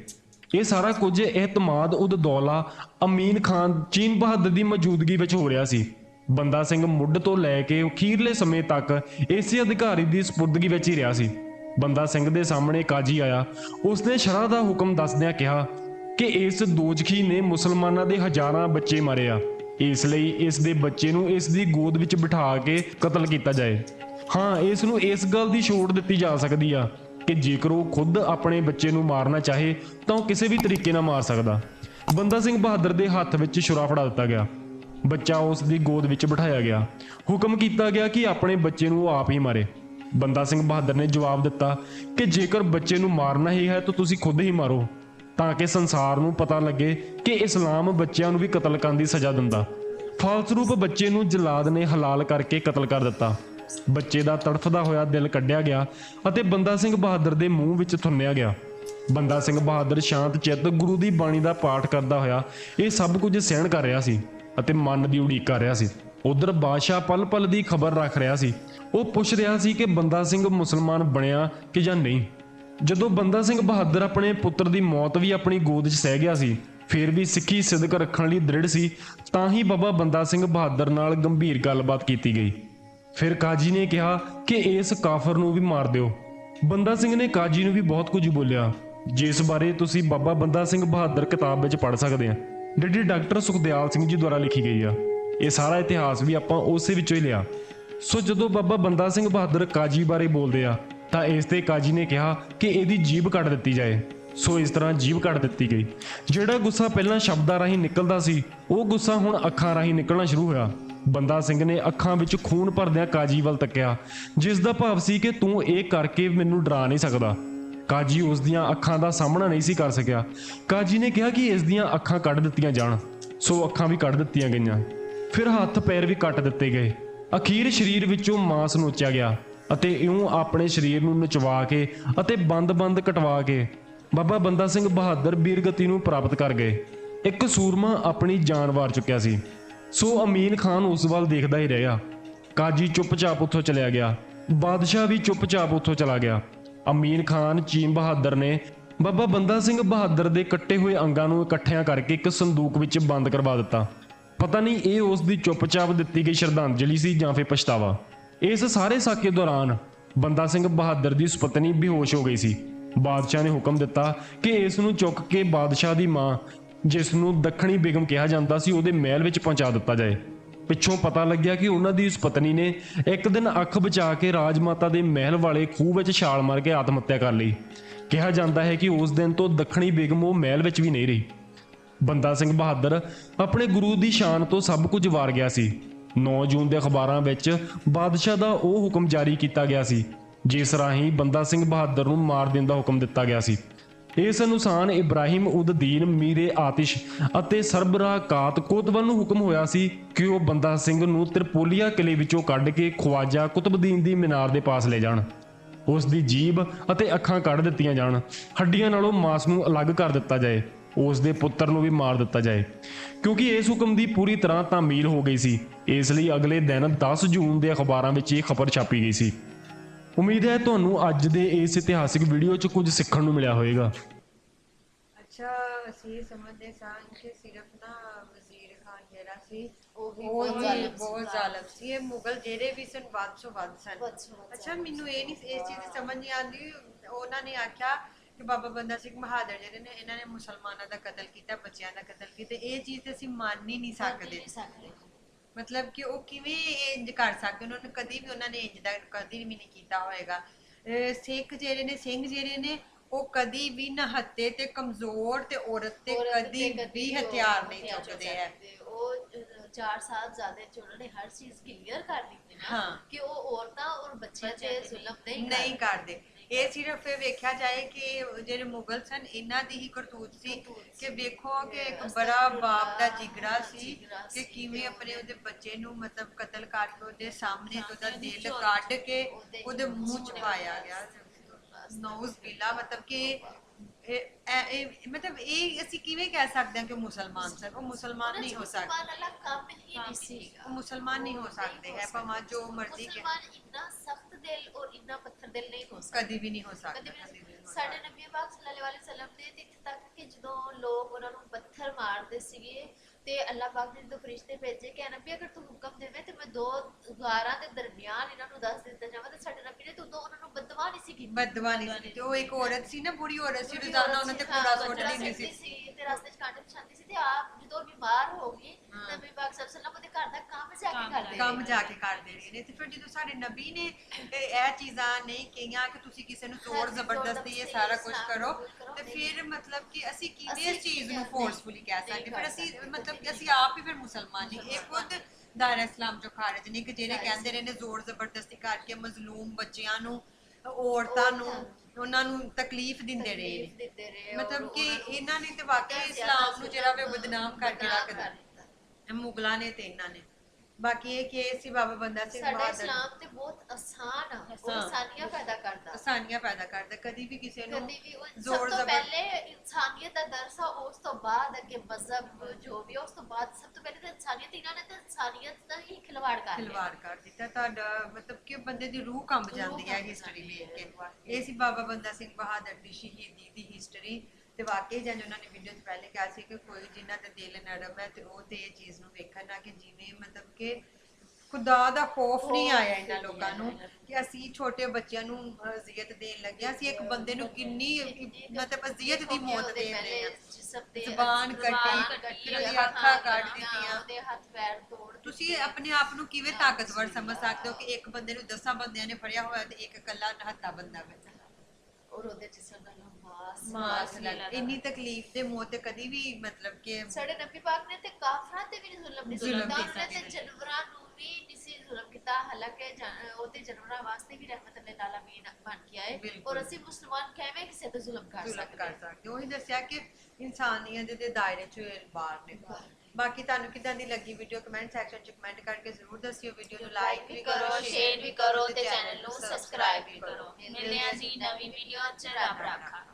ਇਹ ਸਾਰਾ ਕੁਝ ਇਤਮਾਦ ਉਦ ਦੌਲਾ ਅਮੀਨ ਖਾਨ, ਚੀਨ ਬਹਾਦਰ ਦੀ ਮੌਜੂਦਗੀ ਵਿੱਚ ਹੋ ਰਿਹਾ ਸੀ। ਬੰਦਾ ਸਿੰਘ ਮੁੱਢ ਤੋਂ ਲੈ ਕੇ ਅਖੀਰਲੇ ਸਮੇਂ ਤੱਕ ਇਸੇ ਅਧਿਕਾਰੀ ਦੀ ਸਪੁਰਦਗੀ ਵਿੱਚ ਹੀ ਰਿਹਾ ਸੀ। ਬੰਦਾ ਸਿੰਘ ਦੇ ਸਾਹਮਣੇ ਕਾਜੀ ਆਇਆ। ਉਸਨੇ ਸ਼ਰ੍ਹਾ ਦਾ ਹੁਕਮ ਦੱਸਦਿਆਂ ਕਿਹਾ ਕਿ ਇਸ ਦੋਜਖੀ ਨੇ ਮੁਸਲਮਾਨਾਂ ਦੇ ਹਜ਼ਾਰਾਂ ਬੱਚੇ ਮਾਰੇ ਆ। ਇਸ ਲਈ ਇਸ ਦੇ ਬੱਚੇ ਨੂੰ ਇਸ ਦੀ ਗੋਦ ਵਿੱਚ ਬਿਠਾ ਕੇ ਕਤਲ ਕੀਤਾ ਜਾਏ। ਹਾਂ, ਇਸ ਨੂੰ ਇਸ ਗੱਲ ਦੀ ਛੋਟ ਦਿੱਤੀ ਜਾ ਸਕਦੀ ਆ ਕਿ ਜੇਕਰ ਉਹ ਖੁਦ ਆਪਣੇ ਬੱਚੇ ਨੂੰ ਮਾਰਨਾ ਚਾਹੇ ਤਾਂ ਉਹ ਕਿਸੇ ਵੀ ਤਰੀਕੇ ਨਾਲ ਮਾਰ ਸਕਦਾ। ਬੰਦਾ ਸਿੰਘ ਬਹਾਦਰ ਦੇ ਹੱਥ ਵਿੱਚ ਛੁਰਾ ਫੜਾ ਦਿੱਤਾ ਗਿਆ। ਬੱਚਾ ਉਸ ਦੀ ਗੋਦ ਵਿੱਚ ਬਿਠਾਇਆ ਗਿਆ। ਹੁਕਮ ਕੀਤਾ ਗਿਆ ਕਿ ਆਪਣੇ ਬੱਚੇ ਨੂੰ ਉਹ ਆਪ ਹੀ ਮਾਰੇ। ਬੰਦਾ ਸਿੰਘ ਬਹਾਦਰ ਨੇ ਜਵਾਬ ਦਿੱਤਾ ਕਿ ਜੇਕਰ ਬੱਚੇ ਨੂੰ ਮਾਰਨਾ ਹੀ ਹੈ ਤਾਂ ਤੁਸੀਂ ਖੁਦ ਹੀ ਮਾਰੋ, ਤਾਂ ਕਿ ਸੰਸਾਰ ਨੂੰ ਪਤਾ ਲੱਗੇ ਕਿ ਇਸਲਾਮ ਬੱਚਿਆਂ ਨੂੰ ਵੀ ਕਤਲ ਕਰਨ ਦੀ ਸਜ਼ਾ ਦਿੰਦਾ। ਫਲਸਰੂਪ ਬੱਚੇ ਨੂੰ ਜਲਾਦ ਨੇ ਹਲਾਲ ਕਰਕੇ ਕਤਲ ਕਰ ਦਿੱਤਾ। ਬੱਚੇ ਦਾ ਤੜਫਦਾ ਹੋਇਆ ਦਿਲ ਕੱਢਿਆ ਗਿਆ ਅਤੇ ਬੰਦਾ ਸਿੰਘ ਬਹਾਦਰ ਦੇ ਮੂੰਹ ਵਿੱਚ ਥੁੰਨਿਆ ਗਿਆ। ਬੰਦਾ ਸਿੰਘ ਬਹਾਦਰ ਸ਼ਾਂਤ ਚਿੱਤ ਗੁਰੂ ਦੀ ਬਾਣੀ ਦਾ ਪਾਠ ਕਰਦਾ ਹੋਇਆ ਇਹ ਸਭ ਕੁਝ ਸਹਿਣ ਕਰ ਰਿਹਾ ਸੀ। ਅਤੇ ਮਨ ਦੀ ਉਡੀਕ ਕਰ ਰਿਹਾ ਸੀ। ਉਧਰ ਬਾਦਸ਼ਾਹ ਪਲ ਪਲ ਦੀ ਖਬਰ ਰੱਖ ਰਿਹਾ ਸੀ। ਉਹ ਪੁੱਛ ਰਿਹਾ ਸੀ ਕਿ ਬੰਦਾ ਸਿੰਘ ਮੁਸਲਮਾਨ ਬਣਿਆ ਕਿ ਜਾਂ ਨਹੀਂ। ਜਦੋਂ ਬੰਦਾ ਸਿੰਘ ਬਹਾਦਰ ਆਪਣੇ ਪੁੱਤਰ ਦੀ ਮੌਤ ਵੀ ਆਪਣੀ ਗੋਦ 'ਚ ਸਹਿ ਗਿਆ ਸੀ, ਫਿਰ ਵੀ ਸਿੱਖੀ ਸਿਦਕ ਰੱਖਣ ਲਈ ਦ੍ਰਿੜ ਸੀ, ਤਾਂ ਹੀ ਬਾਬਾ ਬੰਦਾ ਸਿੰਘ ਬਹਾਦਰ ਨਾਲ ਗੰਭੀਰ ਗੱਲਬਾਤ ਕੀਤੀ ਗਈ। ਫਿਰ ਕਾਜੀ ਨੇ ਕਿਹਾ ਕਿ ਇਸ ਕਾਫਰ ਨੂੰ ਵੀ ਮਾਰ ਦਿਓ। ਬੰਦਾ ਸਿੰਘ ਨੇ ਕਾਜੀ ਨੂੰ ਵੀ ਬਹੁਤ ਕੁਝ ਬੋਲਿਆ। ਜਿਸ ਬਾਰੇ ਤੁਸੀਂ ਬਾਬਾ ਬੰਦਾ ਸਿੰਘ ਬਹਾਦਰ ਕਿਤਾਬ ਵਿੱਚ ਪੜ੍ਹ ਸਕਦੇ ਆ। ਜਿਹੜੀ ਡਾਕਟਰ ਸੁਖਦਿਆਲ ਸਿੰਘ ਜੀ ਦੁਆਰਾ ਲਿਖੀ ਗਈ ਆ, ਇਹ ਸਾਰਾ ਇਤਿਹਾਸ ਵੀ ਆਪਾਂ ਉਸੇ ਵਿੱਚੋਂ ਹੀ ਲਿਆ। ਸੋ ਜਦੋਂ ਬਾਬਾ ਬੰਦਾ ਸਿੰਘ ਬਹਾਦਰ ਕਾਜੀ ਬਾਰੇ ਬੋਲਦੇ ਆ, ਤਾਂ ਇਸ ਤੇ ਕਾਜੀ ਨੇ ਕਿਹਾ ਕਿ ਇਹਦੀ ਜੀਭ ਕੱਟ ਦਿੱਤੀ ਜਾਏ। ਸੋ ਇਸ ਤਰ੍ਹਾਂ ਜੀਭ ਕੱਟ ਦਿੱਤੀ ਗਈ। ਜਿਹੜਾ ਗੁੱਸਾ ਪਹਿਲਾਂ ਸ਼ਬਦਾਂ ਰਾਹੀਂ ਨਿਕਲਦਾ ਸੀ, ਉਹ ਗੁੱਸਾ ਹੁਣ ਅੱਖਾਂ ਰਾਹੀਂ ਨਿਕਲਣਾ ਸ਼ੁਰੂ ਹੋਇਆ। ਬੰਦਾ ਸਿੰਘ ਨੇ ਅੱਖਾਂ ਵਿੱਚ ਖੂਨ ਭਰਦਿਆਂ ਕਾਜੀ ਵੱਲ ਤੱਕਿਆ, ਜਿਸ ਦਾ ਭਾਵ ਸੀ ਕਿ ਤੂੰ ਇਹ ਕਰਕੇ ਮੈਨੂੰ ਡਰਾ ਨਹੀਂ ਸਕਦਾ। ਕਾਜੀ ਉਸ ਦੀਆਂ ਅੱਖਾਂ ਦਾ ਸਾਹਮਣਾ ਨਹੀਂ ਸੀ ਕਰ ਸਕਿਆ। ਕਾਜੀ ਨੇ ਕਿਹਾ ਕਿ ਇਸ ਦੀਆਂ ਅੱਖਾਂ ਕੱਢ ਦਿੱਤੀਆਂ ਜਾਣ, ਸੋ ਅੱਖਾਂ ਵੀ ਕੱਢ ਦਿੱਤੀਆਂ ਗਈਆਂ। ਫਿਰ ਹੱਥ ਪੈਰ ਵੀ ਕੱਟ ਦਿੱਤੇ ਗਏ। ਅਖੀਰ ਸਰੀਰ ਵਿੱਚੋਂ ਮਾਸ ਨੋਚਿਆ ਗਿਆ ਅਤੇ ਇਉਂ ਆਪਣੇ ਸਰੀਰ ਨੂੰ ਨਚਵਾ ਕੇ ਅਤੇ ਬੰਦ-ਬੰਦ ਕਟਵਾ ਕੇ ਬਾਬਾ ਬੰਦਾ ਸਿੰਘ ਬਹਾਦਰ ਬੀਰਗਤੀ ਨੂੰ ਪ੍ਰਾਪਤ ਕਰ ਗਏ। ਇੱਕ ਸੂਰਮਾ ਆਪਣੀ ਜਾਨ ਵਾਰ ਚੁੱਕਿਆ ਸੀ। ਸੋ ਅਮੀਨ ਖਾਨ ਉਸ ਵੱਲ ਦੇਖਦਾ ਹੀ ਰਿਹਾ। ਕਾਜੀ ਚੁੱਪਚਾਪ ਉੱਥੋਂ ਚਲਿਆ ਗਿਆ। ਬਾਦਸ਼ਾਹ ਵੀ ਚੁੱਪਚਾਪ ਉੱਥੋਂ ਚਲਾ ਗਿਆ। ਅਮੀਰ ਖਾਨ ਚੀਮ ਬਹਾਦਰ ਨੇ ਬਾਬਾ ਬੰਦਾ ਸਿੰਘ ਬਹਾਦਰ ਦੇ ਕੱਟੇ ਹੋਏ ਅੰਗਾਂ ਨੂੰ ਇਕੱਠਿਆਂ ਕਰਕੇ ਇੱਕ ਸੰਦੂਕ ਵਿੱਚ ਬੰਦ ਕਰਵਾ ਦਿੱਤਾ। ਪਤਾ ਨਹੀਂ ਇਹ ਉਸ ਦੀ ਚੁੱਪਚਾਪ ਦਿੱਤੀ ਗਈ ਸ਼ਰਧਾਂਜਲੀ ਸੀ ਜਾਂ ਫਿਰ ਪਛਤਾਵਾ। ਇਸ ਸਾਰੇ ਸਾਕੇ ਦੌਰਾਨ ਬੰਦਾ ਸਿੰਘ ਬਹਾਦਰ ਦੀ ਸੁਪਤਨੀ ਬੇਹੋਸ਼ ਹੋ ਗਈ ਸੀ। ਬਾਦਸ਼ਾਹ ਨੇ ਹੁਕਮ ਦਿੱਤਾ ਕਿ ਇਸ ਨੂੰ ਚੁੱਕ ਕੇ ਬਾਦਸ਼ਾਹ ਦੀ ਮਾਂ, ਜਿਸ ਨੂੰ ਦੱਖਣੀ ਬੇਗਮ ਕਿਹਾ ਜਾਂਦਾ ਸੀ, ਉਹਦੇ ਮਹਿਲ ਵਿੱਚ ਪਹੁੰਚਾ ਦਿੱਤਾ ਜਾਏ। ਪਿੱਛੋਂ ਪਤਾ ਲੱਗਿਆ ਕਿ ਉਹਨਾਂ ਦੀ ਉਸ ਪਤਨੀ ਨੇ ਇੱਕ ਦਿਨ ਅੱਖ ਬਚਾ ਕੇ ਰਾਜਮਾਤਾ ਦੇ ਮਹਿਲ ਵਾਲੇ ਖੂਹ ਵਿੱਚ ਛਾਲ ਮਾਰ ਕੇ ਆਤਮ ਹੱਤਿਆ ਕਰ ਲਈ। ਕਿਹਾ ਜਾਂਦਾ ਹੈ ਕਿ ਉਸ ਦਿਨ ਤੋਂ ਦੱਖਣੀ ਬੇਗਮ ਉਹ ਮਹਿਲ ਵਿੱਚ ਵੀ ਨਹੀਂ ਰਹੀ। ਬੰਦਾ ਸਿੰਘ ਬਹਾਦਰ ਆਪਣੇ ਗੁਰੂ ਦੀ ਸ਼ਾਨ ਤੋਂ ਸਭ ਕੁਝ ਵਾਰ ਗਿਆ ਸੀ। 9 ਜੂਨ ਦੇ ਅਖਬਾਰਾਂ ਵਿੱਚ ਬਾਦਸ਼ਾਹ ਦਾ ਉਹ ਹੁਕਮ ਜਾਰੀ ਕੀਤਾ ਗਿਆ ਸੀ, ਜਿਸ ਰਾਹੀਂ ਬੰਦਾ ਸਿੰਘ ਬਹਾਦਰ ਨੂੰ ਮਾਰ ਦੇਣ ਦਾ ਹੁਕਮ ਦਿੱਤਾ ਗਿਆ ਸੀ। ਇਸ ਅਨੁਸਾਰ ਇਬਰਾਹਿਮ ਉਦਦੀਨ ਮੀਰੇ ਆਤਿਸ਼ ਅਤੇ ਸਰਬਰਾਹ ਕਾਤ ਕੋਤਵਲ ਨੂੰ ਹੁਕਮ ਹੋਇਆ ਸੀ ਕਿ ਉਹ ਬੰਦਾ ਸਿੰਘ ਨੂੰ ਤ੍ਰਿਪੋਲੀਆ ਕਿਲੇ ਵਿੱਚੋਂ ਕੱਢ ਕੇ ਖਵਾਜਾ ਕੁਤਬਦੀਨ ਦੀ ਮੀਨਾਰ ਦੇ ਪਾਸ ਲੈ ਜਾਣ। ਉਸ ਦੀ ਜੀਬ ਅਤੇ ਅੱਖਾਂ ਕੱਢ ਦਿੱਤੀਆਂ ਜਾਣ। ਹੱਡੀਆਂ ਨਾਲੋਂ ਮਾਸ ਨੂੰ ਅਲੱਗ ਕਰ ਦਿੱਤਾ ਜਾਏ। ਉਸ ਦੇ ਪੁੱਤਰ ਨੂੰ ਵੀ ਮਾਰ ਦਿੱਤਾ ਜਾਏ। ਕਿਉਂਕਿ ਇਸ ਹੁਕਮ ਦੀ ਪੂਰੀ ਤਰ੍ਹਾਂ ਤਾਮੀਲ ਹੋ ਗਈ ਸੀ। ਇਸ ਲਈ ਅਗਲੇ ਦਿਨ 10 ਜੂਨ ਦੇ ਅਖਬਾਰਾਂ ਵਿੱਚ ਇਹ ਖਬਰ ਛਾਪੀ ਗਈ ਸੀ। ਉਮੀਦ ਹੈ ਤੁਹਾਨੂੰ ਅੱਜ ਦੇ ਇਸ ਇਤਿਹਾਸਿਕ ਵੀਡੀਓ 'ਚ ਕੁਝ ਸਿੱਖਣ ਨੂੰ ਮਿਲਿਆ ਹੋਵੇਗਾ। ਅੱਛਾ ਅਸੀਂ ਇਹ ਸਮਝਦੇ ਸਾਂ ਕਿ ਸਿਰਫ ਨਾ ਵਜ਼ੀਰ ਖਾਨ ਜਿਹੜਾ ਸੀ ਉਹ ਵੀ ਉਹ ਬਹੁਤ ਹੀ ਜ਼ਾਲਿਮ ਬਹੁਤ ਸੀ। ਜ਼ਾਲਮ ਸੀ। ਇਹ ਮੁਗਲ ਜਿਹੜੇ ਵੀ ਸਨ ਵੱਧ ਤੋਂ ਵੱਧ ਸਨ। ਵੱਧ ਤੋਂ ਵੱਧ ਅੱਛਾ ਮੈਨੂੰ ਇਹ ਨਹੀਂ ਇਸ ਚੀਜ਼ ਦੀ ਸਮਝ ਨਹੀਂ ਆਉਂਦੀ। ਉਹਨਾਂ ਨੇ ਆਖਿਆ ਕਿ ਬਾਬਾ ਬੰਦਾ ਸਿੰਘ ਬਹਾਦਰ ਜਿਹੜੇ ਨੇ ਇਹਨਾਂ ਨੇ ਮੁਸਲਮਾਨਾਂ ਦਾ ਕਤਲ ਕੀਤਾ ਬੱਚਿਆਂ ਦਾ ਕਤਲ ਕੀਤਾ। ਇਹ ਚੀਜ਼ ਤੇ ਅਸੀਂ ਮੰਨ ਹੀ ਨਹੀਂ ਸਕਦੇ ਸਕਦੇ। ਨਹੀਂ ਸਕਦੇ। ਮਤਲਬ ਕਿ ਉਹ ਕਿਵੇਂ ਇੰਜ ਕਰ ਸਕਦੇ ਉਹਨਾਂ ਨੂੰ ਕਦੀ ਵੀ ਉਹਨਾਂ ਨੇ ਇੰਜ ਦਾ ਕਦੀ ਵੀ ਨਹੀਂ ਕੀਤਾ ਹੋਏਗਾ ਅਹ ਸਿੱਖ ਜਿਹੜੇ ਨੇ ਸਿੰਘ ਜਿਹੜੇ ਨੇ ਉਹ ਕਦੀ ਵੀ ਨਹੱਤੇ ਤੇ ਕਮਜ਼ੋਰ ਤੇ ਔਰਤ ਤੇ ਔਰਤ ਕਦੀ ਵੀ ਉਹ ਹਥਿਆਰ ਨਹੀਂ ਹਥਿਆਰ ਚੁੱਕਦੇ ਹੈ। ਉਹ ਅਹ, ਚਾਰ ਸਾਲ ਜ਼ਿਆਦਾ ਚ ਉਹਨਾਂ ਨੇ ਹਰ ਚੀਜ਼ ਕਲੀਅਰ ਕਰ ਦਿੱਤੀ ਨਾ ਹਾਂ। ਕਿ ਉਹ ਔਰਤਾਂ ਔਰ ਬੱਚਿਆਂ ਤੇ ਜ਼ੁਲਮ ਨਹੀਂ ਨਹੀਂ ਕਰਦੇ। ਇਹ ਸਿਰਫ ਇਹ ਵੇਖਿਆ ਜਾਏ ਕਿ ਜਿਹੜੇ ਮੁਗਲ ਸਨ ਇਹਨਾਂ ਦੀ ਹੀ ਕਰਤੂਤ ਸੀ ਕਿ ਸੀ। ਵੇਖੋ ਕਿ ਇੱਕ ਬੜਾ ਬਾਪ ਦਾ ਜਿਗਰਾ ਸੀ ਕਿ ਸੀ ਕਿਵੇਂ ਆਪਣੇ ਉਹਦੇ- ਬੱਚੇ ਨੂੰ ਮਤਲਬ ਕਤਲ ਕਰਕੇ ਉਹਦੇ ਸਾਹਮਣੇ ਉਹਦਾ ਦਿਲ ਕੱਢ ਕੇ ਉਹਦੇ ਮੂੰਹ ਚ ਪਾਇਆ ਗਿਆ ਸੀ। ਨੌਜ਼ ਬਿਲਾ ਮਤਲਬ ਕਿ ਇਹ ਮਤਲਬ ਇਹ ਅਸੀਂ ਕਿਵੇਂ ਕਹਿ ਸਕਦੇ ਹਾਂ ਕਿ ਮੁਸਲਮਾਨ ਸਨ ਉਹ ਮੁਸਲਮਾਨ ਨਹੀਂ ਹੋ ਸਕਦੇ ਮੁਸਲਮਾਨ ਵਾਲਾ ਕੰਮ ਹੀ ਨਹੀਂ ਸੀਗਾ ਉਹ ਮੁਸਲਮਾਨ ਨਹੀਂ ਹੋ ਸਕਦੇ ਹੈ ਭਾਵੇਂ ਜੋ ਮਰਜ਼ੀ ਕਿ ਮੁਸਲਮਾਨ ਇੰਨਾ ਸਖਤ ਦਿਲ ਔਰ ਇੰਨਾ ਪੱਥਰ ਦਿਲ ਨਹੀਂ ਹੋ ਸਕਦਾ ਕਦੀ ਵੀ ਨਹੀਂ ਹੋ ਸਕਦਾ ਕਦੇ ਵੀ ਨਹੀਂ ਸਾਡੇ। ਨਬੀ ਪਾਕ ਸੱਲੱਲਾਹੁ ਅਲੈਹਿ ਵਸੱਲਮ ਨੇ ਤੇ ਇੱਥੇ ਤੱਕ ਕਿ ਜਦੋਂ ਲੋਕ ਉਹਨਾਂ ਨੂੰ ਪੱਥਰ ਮਾਰਦੇ ਸੀਗੇ ਤੇ ਅੱਲਾਹ ਪਾਕ ਨੇ ਜਦੋਂ ਫਰਿਸ਼ਤੇ ਭੇਜੇ ਕਿ ਨਬੀ ਅਗਰ ਤੂੰ ਹੁਕਮ ਦੇਵੇਂ ਦੋ ਗਾਰਾਂ ਦੇ ਦਰਮਿਆਨ ਇਹਨਾਂ ਨੂੰ ਦੱਸ ਦਿੱਤਾ ਜਾਵਾਂ ਤੇ ਸਾਡੇ ਨਬੀ ਨੇ ਤਾਂ ਉਦੋਂ ਉਹਨਾਂ ਨੂੰ ਬਦਵਾ ਨਹੀਂ ਸੀ ਕੀਤੀ ਬਦਵਾ ਨਹੀਂ ਸੀ ਤੇ ਉਹ ਇੱਕ ਔਰਤ ਸੀ ਨਾ ਬੁਰੀ ਔਰਤ ਸੀ ਰੋਜ਼ਾਨਾ ਉਹਨਾਂ ਤੇ ਕੂੜਾ ਸੁੱਟ ਸੁੱਟਦੀ ਸੀ ਸੀ ਤੇ ਰਸਤੇ 'ਚ ਕਾਂਟੇ ਪਛਾਣਦੀ ਸੀ ਤੇ ਆਪ ਜਦੋਂ ਬਿਮਾਰ ਹੋ ਗਈ। ਨਬੀ ਪਾਕ ਸੱਲੱਲਾਹੁ ਅਲੈਹਿ ਵਸੱਲਮ ਉਹਦੇ ਘਰ ਦਾ ਕੰਮ ਜਾ ਕੇ ਕਰਦੇ ਕੰਮ। ਜਾ ਕੇ ਕਰਦੇ ਰਹੇ ਨੇ ਤੇ ਫਿਰ ਜਦੋਂ ਸਾਡੇ ਨਬੀ ਨੇ ਇਹ ਚੀਜ਼ਾਂ ਨਹੀਂ ਕਹੀਆਂ ਕਿ ਤੁਸੀਂ ਕਿਸੇ ਨੂੰ ਜ਼ੋਰ ਜ਼ਬਰਦਸਤੀ ਇਹ ਸਾਰਾ ਕੁਝ ਕਰੋ ਤੇ। ਫਿਰ ਮਤਲਬ ਕਿ ਅਸੀਂ ਕਿਵੇਂ ਅਸੀਂ ਇਸ ਚੀਜ਼ ਨੂੰ ਫੋਰਸਫੁਲੀ ਕਹਿ ਸਕਦੇ ਫਿਰ ਅਸੀਂ ਮਤਲਬ ਕਿ ਅਸੀਂ ਆਪ ਹੀ ਫਿਰ ਮੁਸਲਮਾਨ ਨਹੀਂ ਇਹ ਖੁਦ ਦਾਇਰਾ ਇਸਲਾਮ ਚੋਂ ਖਾਰਜ ਨੇ ਕਿ ਜਿਹੜੇ ਕਹਿੰਦੇ ਰਹੇ ਨੇ ਜ਼ੋਰ ਜ਼ਬਰਦਸਤੀ ਕਰਕੇ ਮਜ਼ਲੂਮ ਬੱਚਿਆਂ ਨੂੰ ਔਰਤਾਂ ਨੂੰ ਉਹਨਾਂ ਨੂੰ ਤਕਲੀਫ ਦਿੰਦੇ ਰਹੇ ਨੇ। ਮਤਲਬ ਕਿ ਇਹਨਾਂ ਨੇ ਤੇ ਵਾਕਈ ਇਸਲਾਮ ਨੂੰ ਜਿਹੜਾ ਵੇ ਬਦਨਾਮ ਕਰਕੇ ਰੱਖ ਦਿੱਤਾ। ਦਿੱਤਾ। ਮੁਗਲਾਂ ਨੇ ਤੇ ਇਹਨਾਂ ਨੇ। ਬਾਕੀ ਇਹ ਕਿ ਸੀ ਬਾਬਾ ਬੰਦਾ ਸਿੰਘ ਸਾਡਾ ਬਹਾਦਰ। ਇਸਲਾਮ ਤੇ ਬਹੁਤ ਆਸਾਨ ਆ ਉਹ ਆਸਾਨ। ਆਸਾਨੀਆਂ ਪੈਦਾ ਕਰਦਾ। ਆਸਾਨੀਆਂ ਪੈਦਾ ਕਰਦਾ ਕਦੀ ਵੀ ਕਿਸੇ ਨੂੰ ਕਦੀ ਵੀ ਉਹ ਸਭ ਜ਼ੋਰ ਤੋਂ ਜ਼ਬਰ ਪਹਿਲੇ ਇਨਸਾਨੀਅਤ ਦਾ ਦਰਸ ਆ ਉਸ ਤੋਂ ਬਾਅਦ ਅੱਗੇ ਮਜ਼ਹਬ ਜੋ ਵੀ ਆ, ਉਸ ਤੋਂ ਬਾਅਦ ਸਭ ਤੋਂ ਪਹਿਲੇ ਤਾਂ ਇਨਸਾਨੀਅਤ ਇਹਨਾਂ ਨੇ ਤਾਂ ਇਨਸਾਨੀਅਤ ਦਾ ਹੀ ਖਿਲਵਾੜ ਕਰ ਲਿਆ। ਖਿਲਵਾੜ ਕਰ ਦਿੱਤਾ ਤੁਹਾਡਾ ਮਤਲਬ ਕਿ ਬੰਦੇ ਦੀ ਰੂਹ ਕੰਬ ਰੂਹ ਜਾਂਦੀ ਹੈ ਕੰਬ ਹਿਸਟਰੀ ਜਾਂਦੀ ਵੇਖ ਕੇ। ਇਹ ਸੀ ਬਾਬਾ ਬੰਦਾ ਸਿੰਘ ਬਹਾਦਰ ਦੀ ਸ਼ਹੀਦੀ ਦੀ ਹਿਸਟਰੀ ਤੇ ਵਾਕਈ ਜਦ ਉਹਨਾਂ ਨੇ ਵੀਡੀਓ 'ਚ ਪਹਿਲੇ ਕਿਹਾ ਸੀ ਕਿ ਕੋਈ ਜਿਨ੍ਹਾਂ ਦਾ ਦਿਲ ਨਰਮ ਹੈ ਤੇ ਉਹ ਤੇ ਇਹ ਚੀਜ਼ ਨੂੰ ਵੇਖਣ ਨਾ ਕਿ ਜਿਵੇਂ ਮਤਲਬ ਕਿ ਖੁਦਾ ਦਾ ਖੌਫ ਨਹੀਂ ਆਇਆ ਇਹਨਾਂ ਲੋਕਾਂ ਨੂੰ। ਕਿ ਅਸੀਂ ਛੋਟੇ ਬੱਚਿਆਂ ਨੂੰ ਅਜ਼ੀਅਤ ਦੇਣ ਲੱਗੇ ਹਾਂ। ਅਸੀਂ ਇੱਕ ਬੰਦੇ ਨੂੰ ਕਿੰਨੀ ਮਤਲਬ ਅਜ਼ੀਅਤ ਦੀ ਮੌਤ ਉਹਦੇ ਦੇ ਰਹੇ ਹਾਂ ਜ਼ੁਬਾਨ ਕੱਟੀ, ਕੱਟੀ, ਉਹਦੀਆਂ ਅੱਖਾਂ ਕੱਢ ਦਿੱਤੀਆਂ। ਉਹਦੇ ਹੱਥ ਪੈਰ ਤੋੜ ਤੁਸੀਂ ਆਪਣੇ ਆਪ ਨੂੰ ਕਿਵੇਂ ਤਾਕਤਵਰ ਸਮਝ ਸਕਦੇ ਹੋ ਕਿ ਇੱਕ ਬੰਦੇ ਨੂੰ ਦਸਾਂ ਬੰਦਿਆਂ ਨੇ ਫੜਿਆ ਹੋਇਆ ਤੇ ਇੱਕ ਇਕੱਲਾ ਨਹੱਤਾ ਬੰਦਾ ਵੇ ਔਰ ਉਹਦੇ ਜਿਸਮ ਦਾ ਮਾਸ ਮਾਸ ਨਹੀਂ ਲੱਗ ਇੰਨੀ ਤਕਲੀਫ ਦੇ ਮੌਤ ਤੇ ਕਦੀ ਵੀ ਮਤਲਬ ਕਿ ਸਾਡੇ ਨਬੀ ਪਾਕ ਨੇ ਤੇ ਕਾਫਰਾਂ ਤੇ ਵੀ ਨਹੀਂ ਜ਼ੁਲਮ ਨਹੀਂ ਜ਼ੁਲਮ ਕੀਤਾ ਕੀਤਾ ਉਹਨੇ ਤੇ। ਜਾਨਵਰਾਂ ਨੂੰ ਵੀ ਨਹੀਂ ਸੀ ਜ਼ੁਲਮ ਕੀਤਾ। ਹਾਲਾਂਕਿ ਜਾਨ- ਉਹ ਤੇ ਜਾਨਵਰਾਂ ਵਾਸਤੇ ਵੀ ਰਹਿਮਤ ਅੱਲਾਹ ਆਲਮੀਨ ਬਣ ਕੇ ਆਏ। ਬਿਲਕੁਲ। ਔਰ ਅਸੀਂ ਮੁਸਲਮਾਨ ਕਿਵੇਂ ਕਿਸੇ ਤੇ ਜ਼ੁਲਮ ਕਰ ਜ਼ੁਲਮ ਸਕਦੇ? ਕਰ ਸਕਦੇ। ਹੋ। ਉਹੀ ਦੱਸਿਆ ਕਿ ਇਨਸਾਨੀਅਤ ਦੇ ਦਾਇਰੇ ਚ ਇਹ ਬਾਹਰ ਨੇ ਬਾਕੀ ਤੁਹਾਨੂੰ ਕਿਦਾਂ ਦੀ ਲੱਗੀ ਵੀਡੀਓ ਕਮੈਂਟ ਸੈਕਸ਼ਨ ਚ ਕਮੈਂਟ ਕਰਕੇ ਜ਼ਰੂਰ ਦੱਸਿਓ। ਵੀਡੀਓ ਨੂੰ ਲਾਈਕ ਵੀ ਕਰੋ ਸ਼ੇਅਰ ਵੀ ਕਰੋ ਤੇ ਚੈਨਲ ਨੂੰ ਸਬਸਕ੍ਰਾਈਬ ਵੀ ਕਰੋ। ਮਿਲਦੇ ਹਾਂ ਜੀ ਨਵੀਂ ਵੀਡੀਓ ਚ। ਰੱਬ ਰਾਖਾ।